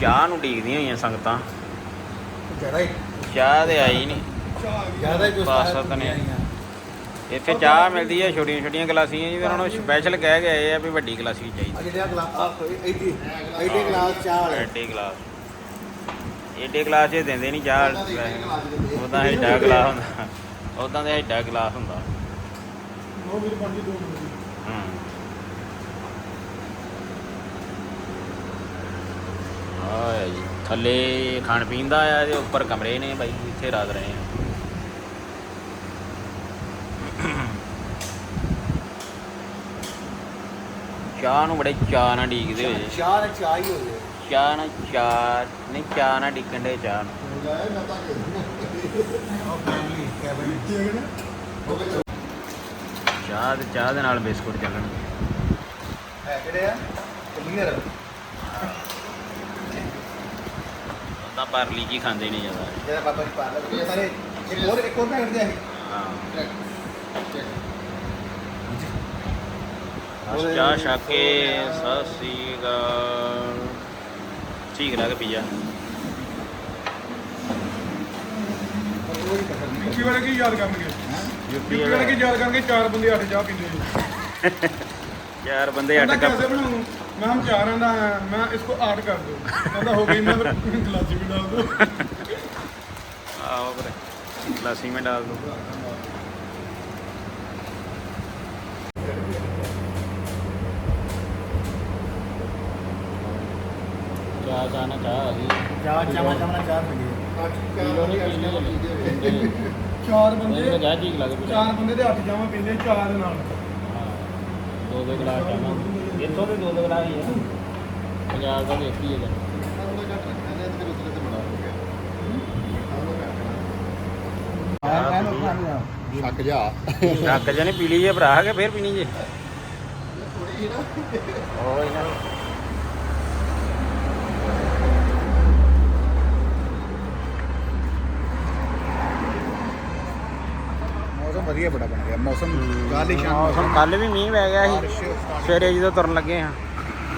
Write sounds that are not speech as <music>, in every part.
ਚਾਹ ਨੂੰ ਡੀਕਦੀਆਂ ਹੋਈਆਂ ਸੰਗਤਾਂ। ਹੀ। ਚਾਹ ਤੇ ਆਈ ਨਹੀਂ। ਜ਼ਿਆਦਾ ਹੀ ਬਸ ਤਾਂ ਨਹੀਂ। ਇੱਥੇ ਚਾਹ ਮਿਲਦੀ ਹੈ ਛੋਟੀਆਂ ਛੋਟੀਆਂ ਗਲਾਸੀਆਂ ਜਿਹਦੇ ਉਹਨਾਂ ਨੂੰ ਸਪੈਸ਼ਲ ਕਹਿ ਗਏ ਆ ਵੀ ਵੱਡੀ ਗਲਾਸੀ ਚਾਹੀਦੀ। ਆ ਜਿਹੜੇ ਗਲਾਸ ਐਡੀ ਐਡੀ ਗਲਾਸ ਚਾਹ ਵਾਲੇ। ਐਡੇ ਗਲਾਸ। ਐਡੇ ਗਲਾਸ 'ਚ ਦਿੰਦੇ ਨਹੀਂ ਚਾਹ ਉਹਦਾ ਐਡਾ ਗਲਾਸ ਹੁੰਦਾ। ਉਦਾਂ ਦਾ ਐਡਾ ਗਲਾਸ ਹੁੰਦਾ। ਉਹ ਵੀਰ ਗਈ ਦੋ ਹੂੰ ਆਇਆ ਜੀ। ਥੱਲੇ ਖਾਣ ਪੀਣ ਦਾ ਆ ਤੇ ਉੱਪਰ ਕਮਰੇ ਨੇ ਬਾਈ ਇੱਥੇ ਰਾਤ ਰਹੇ ਆ ਚਾਹ ਨੂੰ ਬੜੇ ਚਾਹ ਨਾਲ ਡੀਕਦੇ ਹੋ ਜੇ। ਚਾਹ ਨੇ ਚਾਹ ਹੀ ਹੋ ਚਾਹ ਨਾਲ ਚਾਹ ਨਹੀਂ ਚਾਹ ਨਾਲ ਡੀਕਣ ਦੇ ਚਾਹ ਨਾ। ਚਾਹ। ਤੇ ਚਾਹ ਦੇ ਨਾਲ ਬਿਸਕੁਟ ਚੱਲਣ। ਹੈ ਕਿਹੜੇ ਆ? ਕਲੀਅਰ ਤਾਂ ਪਰਲੀ ਜੀ ਖਾਂਦੇ ਨਹੀਂ ਜ਼ਿਆਦਾ। ਜਿਹੜਾ ਬਾਬਾ ਜੀ ਪਾਰ ਲੱਗਦੇ ਸਾਰੇ ਇੱਕ ਹੋਰ ਇੱਕ ਹੋਰ ਭੈਣ ਦੇ ਹਾਂ। ਬਸ ਚਾਹ ਛੱਕ ਕੇ ਸਤਿ ਠੀਕ ਲੱਗ ਪੀਆ ਜਾ ਕੀ ਕੀ ਯਾਦ ਕਰਨਗੇ? ਯੂਪੀ ਵਾਲੇ ਕੀ ਯਾਦ ਕਰਨਗੇ? ਚਾਰ ਬੰਦੇ ਅੱਠ ਚਾਹ ਪੀਂਦੇ ਆ <laughs> ਚਾਰ ਬੰਦੇ ਅੱਡ ਕੱਪ। मैं हम चार आंदा है मैं इसको आठ कर दूं कहता हो गई मैं गिलासी भी डाल दूं आओ पर लस्सी में डाल दो ਚਾਹ ਚਾਹ ਨਾ ਚਾਹ ਆ ਗਈ ਚਾਹ ਚਾਹ ਚਾਹ ਚਾਹ ਪੀਏ ਪੀਲੋ ਨਹੀਂ ਪੀਲੀ ਚਾਰ ਬੰਦੇ ਬੰਦੇ ਚਾਹ ਠੀਕ ਲੱਗ ਪਈ ਚਾਰ ਬੰਦੇ ਦੇ ਅੱਠ ਚਾਹਾਂ ਪੀਂਦੇ ਚਾਰ ਦੇ ਨਾਲ ਦੋ ਦੋ ਗਲਾਸ ਚਾਹਾਂ ਇੱਥੋਂ ਵੀ ਦੋ ਹੀ ਪੰਜਾਬ ਵੀ ਇੱਕ ਹੀ ਹੈ ਜਾ। ਰੱਖ ਜਨੇ ਪੀ ਲਈ ਜੇ ਭਰਾ ਕੇ ਫੇਰ ਪੀਣੀ ਜੇ। ਉਹ ਇਹਨਾਂ ਮੌਸਮ ਵਧੀਆ ਬੜਾ ਬਣ ਗਿਆ। ਮੌਸਮ ਕੱਲ ਹੀ ਸ਼ਾਮ ਮੌਸਮ ਕੱਲ ਵੀ ਮੀਂਹ ਪੈ ਗਿਆ ਸੀ। ਸਵੇਰੇ ਜਦੋਂ ਤੁਰਨ ਲੱਗੇ ਹਾਂ।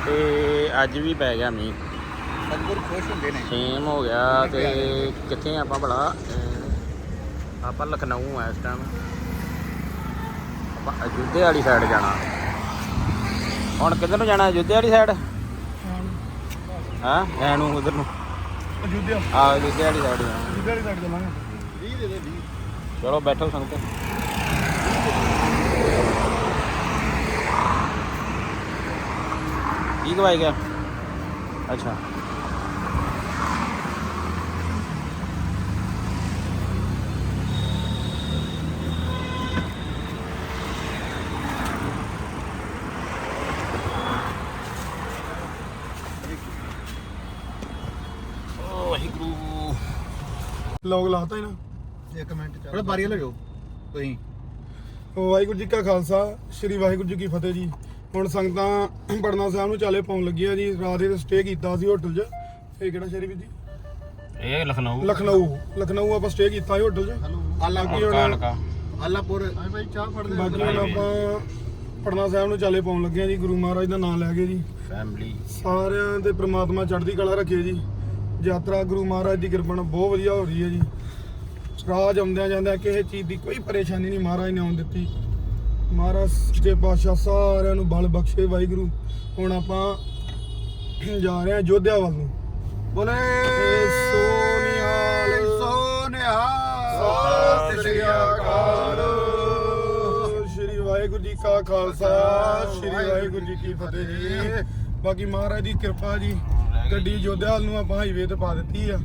ਤੇ ਅੱਜ ਵੀ ਪੈ ਗਿਆ ਮੀਂਹ। ਸਤਿਗੁਰ ਖੁਸ਼ ਹੁੰਦੇ ਨੇ। ਸੇਮ ਹੋ ਗਿਆ ਤੇ ਕਿੱਥੇ ਆਪਾਂ ਭਲਾ? ਅਹ ਆਪਾਂ ਲਖਨਊ ਆ ਇਸ ਟਾਈਮ ਆਪਾਂ ਅਯੁੱਧਿਆ ਵਾਲੀ ਸਾਈਡ ਜਾਣਾ। ਹੁਣ ਕਿੱਧਰ ਨੂੰ ਜਾਣਾ ਅਯੁੱਧਿਆ ਵਾਲੀ ਸਾਈਡ ਹਾਂ? ਐਨੂੰ ਉਧਰ ਨੂੰ। ਅਯੁੱਧਿਆ। ਆ ਅਯੁੱਧਿਆ ਵਾਲੀ ਸਾਈਡ ਜਾਣਾ। ਅਯੁੱਧਿਆ ਦੀ ਸਾਈਡ ਚੱਲਾਂਗੇ। 20 ਦੇ ਦੇ 20 ਚਲੋ ਬੈਠੋ ਸੰਗਤ। ਕੀ ਗਵਾਈ ਗਿਆ ਅੱਛਾ ਓ ਵਾਹਿਗੁਰੂ ਲੋਗ ਲਾਤਾ ਹੀ ਨਾ ਇੱਕ ਮਿੰਟ ਚੱਲ ਥੋੜਾ ਬਾਰੀ ਲਗੋ ਤੁਸੀਂ ਵਾਹਿਗੁਰੂ ਜੀ ਕਾ ਖਾਲਸਾ ਸ੍ਰੀ ਵਾਹਿਗੁਰੂ ਜੀ ਕੀ ਫਤਿਹ ਜੀ ਹੁਣ ਸੰਗਤਾਂ ਪੜਨਾ ਸਾਹਿਬ ਨੂੰ ਚਾਲੇ ਪਾਉਣ ਲੱਗੀਆਂ ਜੀ। ਰਾਤ ਦੇ ਸਟੇ ਕੀਤਾ ਸੀ ਹੋਟਲ 'ਚ। ਇਹ ਕਿਹੜਾ ਸ਼ਹਿਰ ਵੀ ਜੀ? ਇਹ ਲਖਨਊ। ਲਖਨਊ। ਲਖਨਊ ਆਪਾਂ ਸਟੇ ਕੀਤਾ ਸੀ ਹੋਟਲ 'ਚ। ਹਲਕਾ ਹੁਣ? ਹਲਕਾ ਆਲਾਪੁਰ। ਆ ਭਾਈ ਚਾਹ ਫੜਦੇ ਬਾਕੀ ਹੁਣ ਆਪਾਂ ਪੜਨਾ ਸਾਹਿਬ ਨੂੰ ਚਾਲੇ ਪਾਉਣ ਲੱਗੇ ਆ ਜੀ। ਗੁਰੂ ਮਹਾਰਾਜ ਦਾ ਨਾਮ ਲੈ ਕੇ ਜੀ। ਫੈਮਿਲੀ ਸਾਰਿਆਂ ਦੇ ਪ੍ਰਮਾਤਮਾ ਚੜ੍ਹਦੀ ਕਲਾ ਰੱਖੇ ਜੀ। ਯਾਤਰਾ ਗੁਰੂ ਮਹਾਰਾਜ ਦੀ ਕਿਰਪਾ ਨਾਲ ਬਹੁਤ ਵਧੀਆ ਹੋ ਰਹੀ ਹੈ ਜੀ। ਰਾਜ ਆਉਂਦਿਆਂ ਜਾਂਦਿਆਂ ਕਿਸੇ ਚੀਜ਼ ਦੀ ਕੋਈ ਪਰੇਸ਼ਾਨੀ ਨਹੀਂ ਮਹਾਰਾਜ ਨੇ ਆਉਣ ਦਿੱਤੀ। ਮਹਾਰਾਜ ਸੱਚੇ ਪਾਤਸ਼ਾਹ ਸਾਰਿਆਂ ਨੂੰ ਬਲ ਬਖਸ਼ੇ ਵਾਹਿਗੁਰੂ। ਹੁਣ ਆਪਾਂ ਜਾ ਰਹੇ ਹਾਂ ਜੋਧਿਆ ਵੱਲ ਨੂੰ। ਬੋਲੇ ਸੋਨਿਹਾਲ। ਸੋਨਿਹਾਲ। ਸਤਿ ਸ੍ਰੀ ਅਕਾਲ। ਸ੍ਰੀ ਵਾਹਿਗੁਰੂ ਜੀ ਕਾ ਖਾਲਸਾ ਸ੍ਰੀ ਵਾਹਿਗੁਰੂ ਜੀ ਕੀ ਫਤਿਹ ਜੀ। ਬਾਕੀ ਮਹਾਰਾਜ ਦੀ ਕਿਰਪਾ ਜੀ ਗੱਡੀ ਜੋਧਿਆਲ ਨੂੰ ਆਪਾਂ ਹਾਈਵੇ ਤੇ ਪਾ ਦਿੱਤੀ ਆ।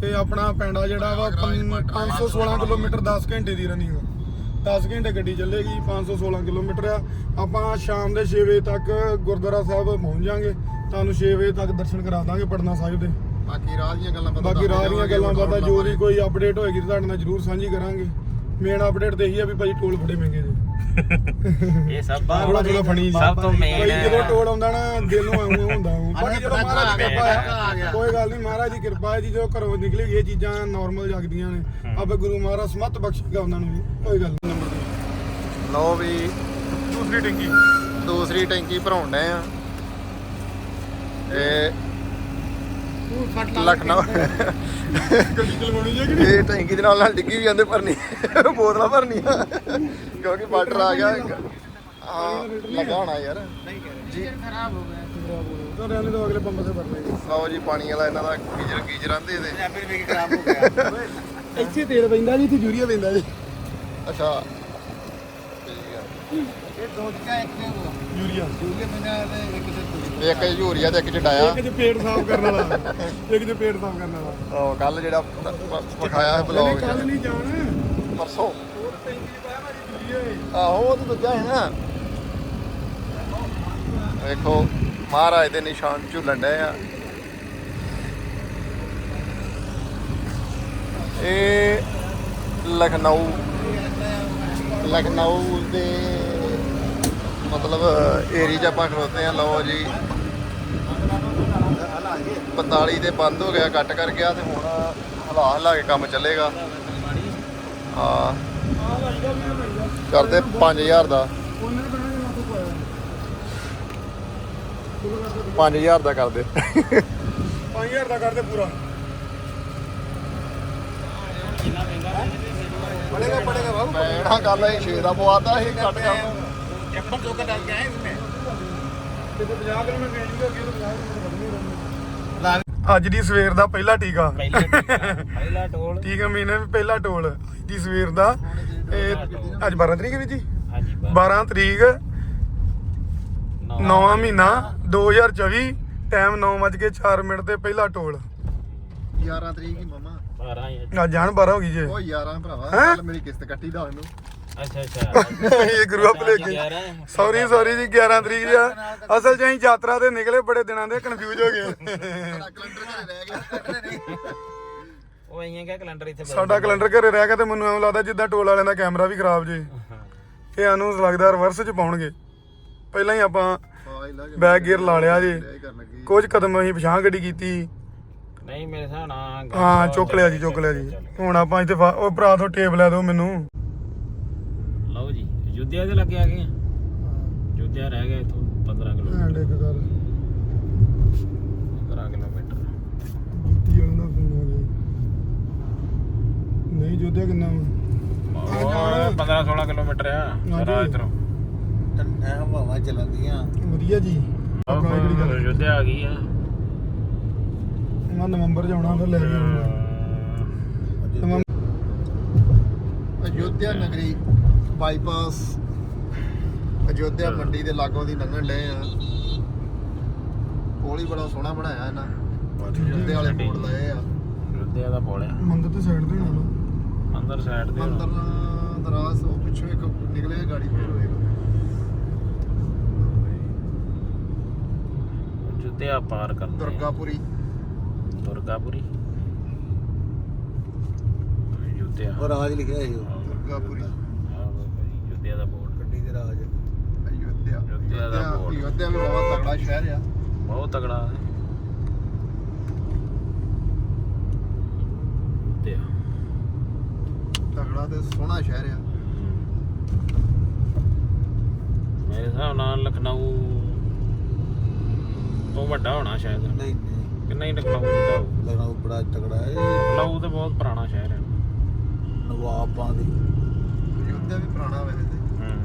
ਤੇ ਆਪਣਾ ਪਿੰਡ ਜਿਹੜਾ ਵਾ ਪੰ- 516 ਕਿਲੋਮੀਟਰ 10 ਘੰਟੇ ਦੀ ਰਨਿੰਗ 10 ਘੰਟੇ ਗੱਡੀ ਚੱਲੇਗੀ 516 ਕਿਲੋਮੀਟਰ ਆ। ਆਪਾਂ ਸ਼ਾਮ ਦੇ 6 ਵਜੇ ਤੱਕ ਗੁਰਦੁਆਰਾ ਸਾਹਿਬ ਪਹੁੰਚ ਜਾਾਂਗੇ। ਤੁਹਾਨੂੰ 6 ਵਜੇ ਤੱਕ ਦਰਸ਼ਨ ਕਰਾ ਦਾਂਗੇ ਪਟਨਾ ਸਾਹਿਬ ਦੇ। ਬਾਕੀ ਰਾਹ ਦੀਆਂ ਗੱਲਾਂ ਪਤਾ ਬਾਕੀ ਰਾਹ ਦੀਆਂ ਗੱਲਾਂ ਬਾਤਾਂ ਜੋ ਵੀ ਕੋਈ ਅਪਡੇਟ ਹੋਏਗੀ ਤੁਹਾਡੇ ਨਾਲ ਜਰੂਰ ਸਾਂਝੀ ਕਰਾਂਗੇ। ਮੇਨ ਅਪਡੇਟ ਤੇ ਇਹੀ ਆ ਵੀ ਭਾਈ ਟੋਲ ਬੜੇ ਮਹਿੰਗੇ ਨੇ <laughs> ਇਹ ਸਭ ਥੋੜਾ ਥੋੜਾ ਫਣੀ ਜੀ। ਸਭ ਤੋਂ ਭਾਈ ਜਦੋਂ। ਟੋਲ ਆਉਂਦਾ ਨਾ ਦਿਲ ਨੂੰ ਆਉਂ <laughs> ਹੁੰਦਾ। ਬਾਕੀ ਜਦੋਂ ਮਹਾਰਾਜ ਦੀ ਕਿਰਪਾ ਆ। ਗਿਆ। ਹੈ ਕੋਈ ਗੱਲ ਨਹੀਂ ਮਹਾਰਾਜ ਦੀ ਕਿਰਪਾ ਹੈ ਜੀ ਜਦੋਂ ਘਰੋਂ ਨਿਕਲੀ ਇਹ ਚੀਜ਼ਾਂ ਨਾਰਮਲ ਜਗਦੀਆਂ ਨੇ। ਆਪੇ ਗੁਰੂ ਮਹਾਰਾਜ ਸਮਤ ਬਖਸ਼ੇਗਾ ਉਹਨਾਂ ਨੂੰ ਵੀ ਕੋਈ ਗੱਲ ਲਓ ਵੀ ਦੂਸਰੀ ਟਿੰਗੀ ਦੂਸਰੀ ਟੈਂਕੀ ਭਰਾਉਣ ਡਏ ਆ। ਇਹ ਲਖਨਊ ਗੱਡੀ ਚਲਵਾਉਣੀ ਜੇ ਕਿ ਨਹੀਂ? ਇਹ ਟੈਂਕੀ ਦੇ ਨਾਲ ਨਾਲ ਡਿੱਗੀ ਵੀ ਜਾਂਦੇ ਭਰਨੀ। ਬੋਤਲਾਂ ਭਰਨੀਆਂ। ਕਿਉਂਕਿ ਬਾਰਡਰ ਆ ਗਿਆ। ਹਾਂ ਲੱਗਾ ਹੋਣਾ ਯਾਰ। ਜੀ। ਖਰਾਬ ਹੋ ਗਿਆ। ਤਾਂ ਰਹਿਣੇ ਤੋਂ ਅਗਲੇ ਪੰਪ ਤੇ ਭਰਨੇ ਲਓ ਜੀ ਪਾਣੀ ਵਾਲਾ ਇਹਨਾਂ ਦਾ ਗੀਜਰ ਗੀਜਰ ਆਂਦੇ ਇਹਦੇ। ਜਾਂ ਫਿਰ ਵੀ ਖਰਾਬ ਹੋ ਗਿਆ। ਇੱਥੇ ਤੇਲ ਪੈਂਦਾ ਜੀ ਇੱਥੇ ਯੂਰੀਆ ਪੈਂਦਾ ਜੀ। ਅੱਛਾ। ਠੀਕ ਆ ਇਹ ਦੋ ਚੀਜ਼ਾਂ ਇੱਕ ਨੇ ਯੂਰੀਆ ਬਿਨਾਂ ਇੱਕ ਤੇ ਦੂਜੀ ਇੱਕ ਯੂਰੀਆ ਤੇ ਇੱਕ ਚਟਾਇਆ ਇੱਕ ਚ ਪੇਟ ਸਾਫ਼ ਕਰਨ ਵਾਲਾ। ਇੱਕ ਚ ਪੇਟ ਸਾਫ਼ ਕਰਨ ਵਾਲਾ। ਉਹ ਕੱਲ ਜਿਹੜਾ ਵਿਖਾਇਆ ਹੈ ਬਲੌਗ ਕੱਲ ਨਹੀਂ ਜਾਣ। ਪਰਸੋਂ। ਹੋਰ ਟੈਂਕੀ ਚ ਪਾਇਆ ਭਾਜੀ ਯੂਰੀਆ ਆਹੋ ਉਹ ਤਾਂ ਦੂਜਾ ਹੈ ਨਾ। ਵੇਖੋ ਮਹਾਰਾਜ ਦੇ ਨਿਸ਼ਾਨ ਝੁੱਲਣ ਡਏ ਆ। ਇਹ ਲਖਨਊ। ਲਖਨਊ ਦੇ ਮਤਲਬ ਏਰੀਆ 'ਚ ਆਪਾਂ ਖੜੋਤੇ ਆ ਲਓ ਜੀ। 45 ਤੇ ਬੰਦ ਹੋ ਗਿਆ, ਕੱਟ ਕਰ ਗਿਆ ਤੇ ਹੁਣ ਹਲਾ ਹਲਾ ਕੇ ਕੰਮ ਚੱਲੇਗਾ। ਹਾਂ। ਕਰਦੇ 5000 ਦਾ। 5000 ਦਾ ਕਰਦੇ। 5000 ਦਾ ਕਰਦੇ ਪੂਰਾ। पड़ेगा पड़ेगा बाबू ਮੈਂ ਨਾ ਗੱਲ ਇਹ 6 ਦਾ ਪਵਾਤਾ ਇਹ ਕੱਟ ਕਰ चप्पल धोकर डाल के आए इसमें ਤੇ 50 ਕਿਲੋ ਮੈਂ ਵੇਚ ਗਿਆ ਅੱਗੇ ਤਾਂ 50 ਕਿਲੋ ਅੱਜ ਦੀ ਸਵੇਰ ਦਾ ਪਹਿਲਾ ਟੀਕਾ ਪਹਿਲਾ ਟੀਕਾ, ਪਹਿਲਾ ਟੋਲ ਟੀਕਾ ਮਹੀਨੇ ਵਿੱਚ ਪਹਿਲਾ ਟੋਲ ਅੱਜ ਦੀ ਸਵੇਰ ਦਾ ਇਹ ਅੱਜ 12 ਤਰੀਕ ਹੈ ਵੀ ਜੀ ਹਾਂਜੀ 12 ਤਰੀਕ ਨੌਵਾਂ ਮਹੀਨਾ 2024 ਟਾਈਮ 9:04 ਮਿੰਟ ਤੇ ਪਹਿਲਾ ਟੋਲ 11 ਤਰੀਕ ਹੀ ਮਮਾ 12 ਹੀ ਆ ਜਾਣ 12 ਹੋ ਗਈ ਜੇ। ਉਹ 11 ਭਰਾਵਾ? ਕੱਲ ਮੇਰੀ ਕਿਸ਼ਤ ਕੱਟੀ ਦਾ ਉਹਨੂੰ। ਅੱਛਾ ਅੱਛਾ। <laughs> ਇਹ ਗੁਰੂ ਭੁਲੇ ਗਈ ਸੌਰੀ ਸੌਰੀ ਜੀ 11 ਤਰੀਕ ਜੀ ਆ। ਅਸਲ ਚ ਅਸੀਂ ਯਾਤਰਾ ਤੇ ਨਿਕਲੇ ਬੜੇ ਦਿਨਾਂ ਦੇ ਕਨਫਿਊਜ਼ ਹੋ ਗਏ। ਕੈਲੰਡਰ ਘਰੇ ਰਹਿ ਗਿਆ ਉਹ ਆਈਆਂ ਕਿ ਕੈਲੰਡਰ ਇੱਥੇ ਬਦਲ ਸਾਡਾ ਕੈਲੰਡਰ ਘਰੇ ਰਹਿ ਗਿਆ ਤੇ ਮੈਨੂੰ ਐਂ ਲੱਗਦਾ ਜਿੱਦਾਂ ਟੋਲ ਵਾਲਿਆਂ ਦਾ ਕੈਮਰਾ ਵੀ ਖਰਾਬ ਜੇ। ਇਹ ਸਾਨੂੰ ਲੱਗਦਾ ਰਿਵਰਸ ਚ ਪਾਉਣਗੇ। ਪਹਿਲਾਂ ਹੀ ਆਪਾਂ ਬੈਕ ਗੇਅਰ ਲਾ ਲਿਆ ਜੀ। ਕੁਝ ਕਦਮ ਅਸੀਂ ਪਛਾਂ ਗੱਡੀ ਕੀਤੀ। ਨਹੀਂ ਮੇਰੇ ਹਿਸਾਬ ਨਾਲ ਹਾਂ ਚੁੱਕ ਲਿਆ ਜੀ ਚੁੱਕ ਲਿਆ ਜੀ। ਹੁਣ ਆਪਾਂ ਇੱਥੇ ਉਹ ਭਰਾ ਤੋਂ ਟੇਪ ਲੈ ਦਿਓ ਮੈਨੂੰ। ਲਓ ਜੀ ਯੁੱਧਿਆ ਦੇ ਲੱਗੇ ਆ। ਗਏ ਆ। ਯੁੱਧਿਆ ਰਹਿ ਗਿਆ ਇਥੋਂ 15 ਕਿਲੋਮੀਟਰ। ਐਂਡ ਇੱਕ ਕਰ। 15 ਕਿਲੋਮੀਟਰ। ਬੱਤੀ ਵਾਲਾ ਨਾ ਫੋਨ ਆ ਗਿਆ ਨਹੀਂ ਜੋਧਿਆ ਕਿੰਨਾ ਵਾ? 15 16 ਕਿਲੋਮੀਟਰ ਆ ਸਾਰਾ ਇਧਰੋਂ ਇਹ ਹਵਾਵਾਂ ਚੱਲਦੀਆਂ ਵਧੀਆ ਜੀ। ਆਪਣਾ ਆ ਗਈ ਆ। ਮੈਂ ਨਵੰਬਰ ਜਾਣਾ ਫਿਰ ਲੈ ਕੇ ਆਉਣਾ। ਅਯੋਧਿਆ ਨਗਰੀ ਬਾਈਪਾਸ ਅਯੋਧਿਆ ਮੰਡੀ ਦੇ ਲਾਗੋਂ ਦੀ ਲੰਘਣ ਲਏ ਆ। ਪੁਲ ਬੜਾ ਸੋਹਣਾ ਬਣਾਇਆ ਇਹਨਾਂ। ਅਯੋਧਿਆ ਵਾਲੇ ਮੋੜ ਲਏ ਆ। ਯੁੱਧਿਆ ਦਾ ਪੋਲਿਆ ਮੰਦਰ ਤੇ ਸਾਈਡ ਤੇ ਹੋਣਾ। ਨਾ ਅੰਦਰ ਸਾਈਡ ਤੇ ਅੰਦਰ ਦਰਾਸ ਉਹ ਪਿੱਛੋਂ ਇੱਕ ਨਿਕਲੇ ਗਾੜੀ ਫੇਰ ਹੋਏਗਾ ਯੁੱਧਿਆ ਪਾਰ ਕਰਦੇ ਆ। ਦੁਰਗਾਪੁਰੀ। ਦੁਰਗਾਪੁਰੀ ਯੁੱਧਿਆ। ਉਹ ਰਾਜ ਲਿਖਿਆ ਸੀ ਉਹ। ਦੁਰਗਾਪੁਰੀ। ਯੁੱਧਿਆ ਦਾ। ਬੋਰਡ ਗੱਡੀ ਦੇ ਰਾਜ। ਅਯੁੱਧਿਆ। ਦਾ ਬੋਰਡ। ਅਯੁੱਧਿਆ ਵੀ ਬਹੁਤ ਤਕੜਾ ਸ਼ਹਿਰ ਆ। ਬਹੁਤ ਤਗੜਾ ਤਕੜਾ ਤੇ ਸੋਹਣਾ ਸ਼ਹਿਰ ਆ। ਮੇਰੇ ਹਿਸਾਬ ਨਾਲ ਲਖਨਊ ਤੋਂ ਵੱਡਾ ਹੋਣਾ ਸ਼ਾਇਦ। ਨਹੀਂ ਨਹੀਂ। ਕਿੰਨਾ ਹੀ ਲਖਨਊ ਦਾ ਲਖਨਊ ਬੜਾ ਤਕੜਾ ਹੈ। ਲਖਨਊ ਤੇ ਬਹੁਤ ਪੁਰਾਣਾ ਸ਼ਹਿਰ ਹੈ। ਨਵਾਬਾਂ ਦੀ। ਯੁੱਧਿਆ ਵੀ ਪੁਰਾਣਾ ਵੈਸੇ ਤੇ। ਹੂੰ।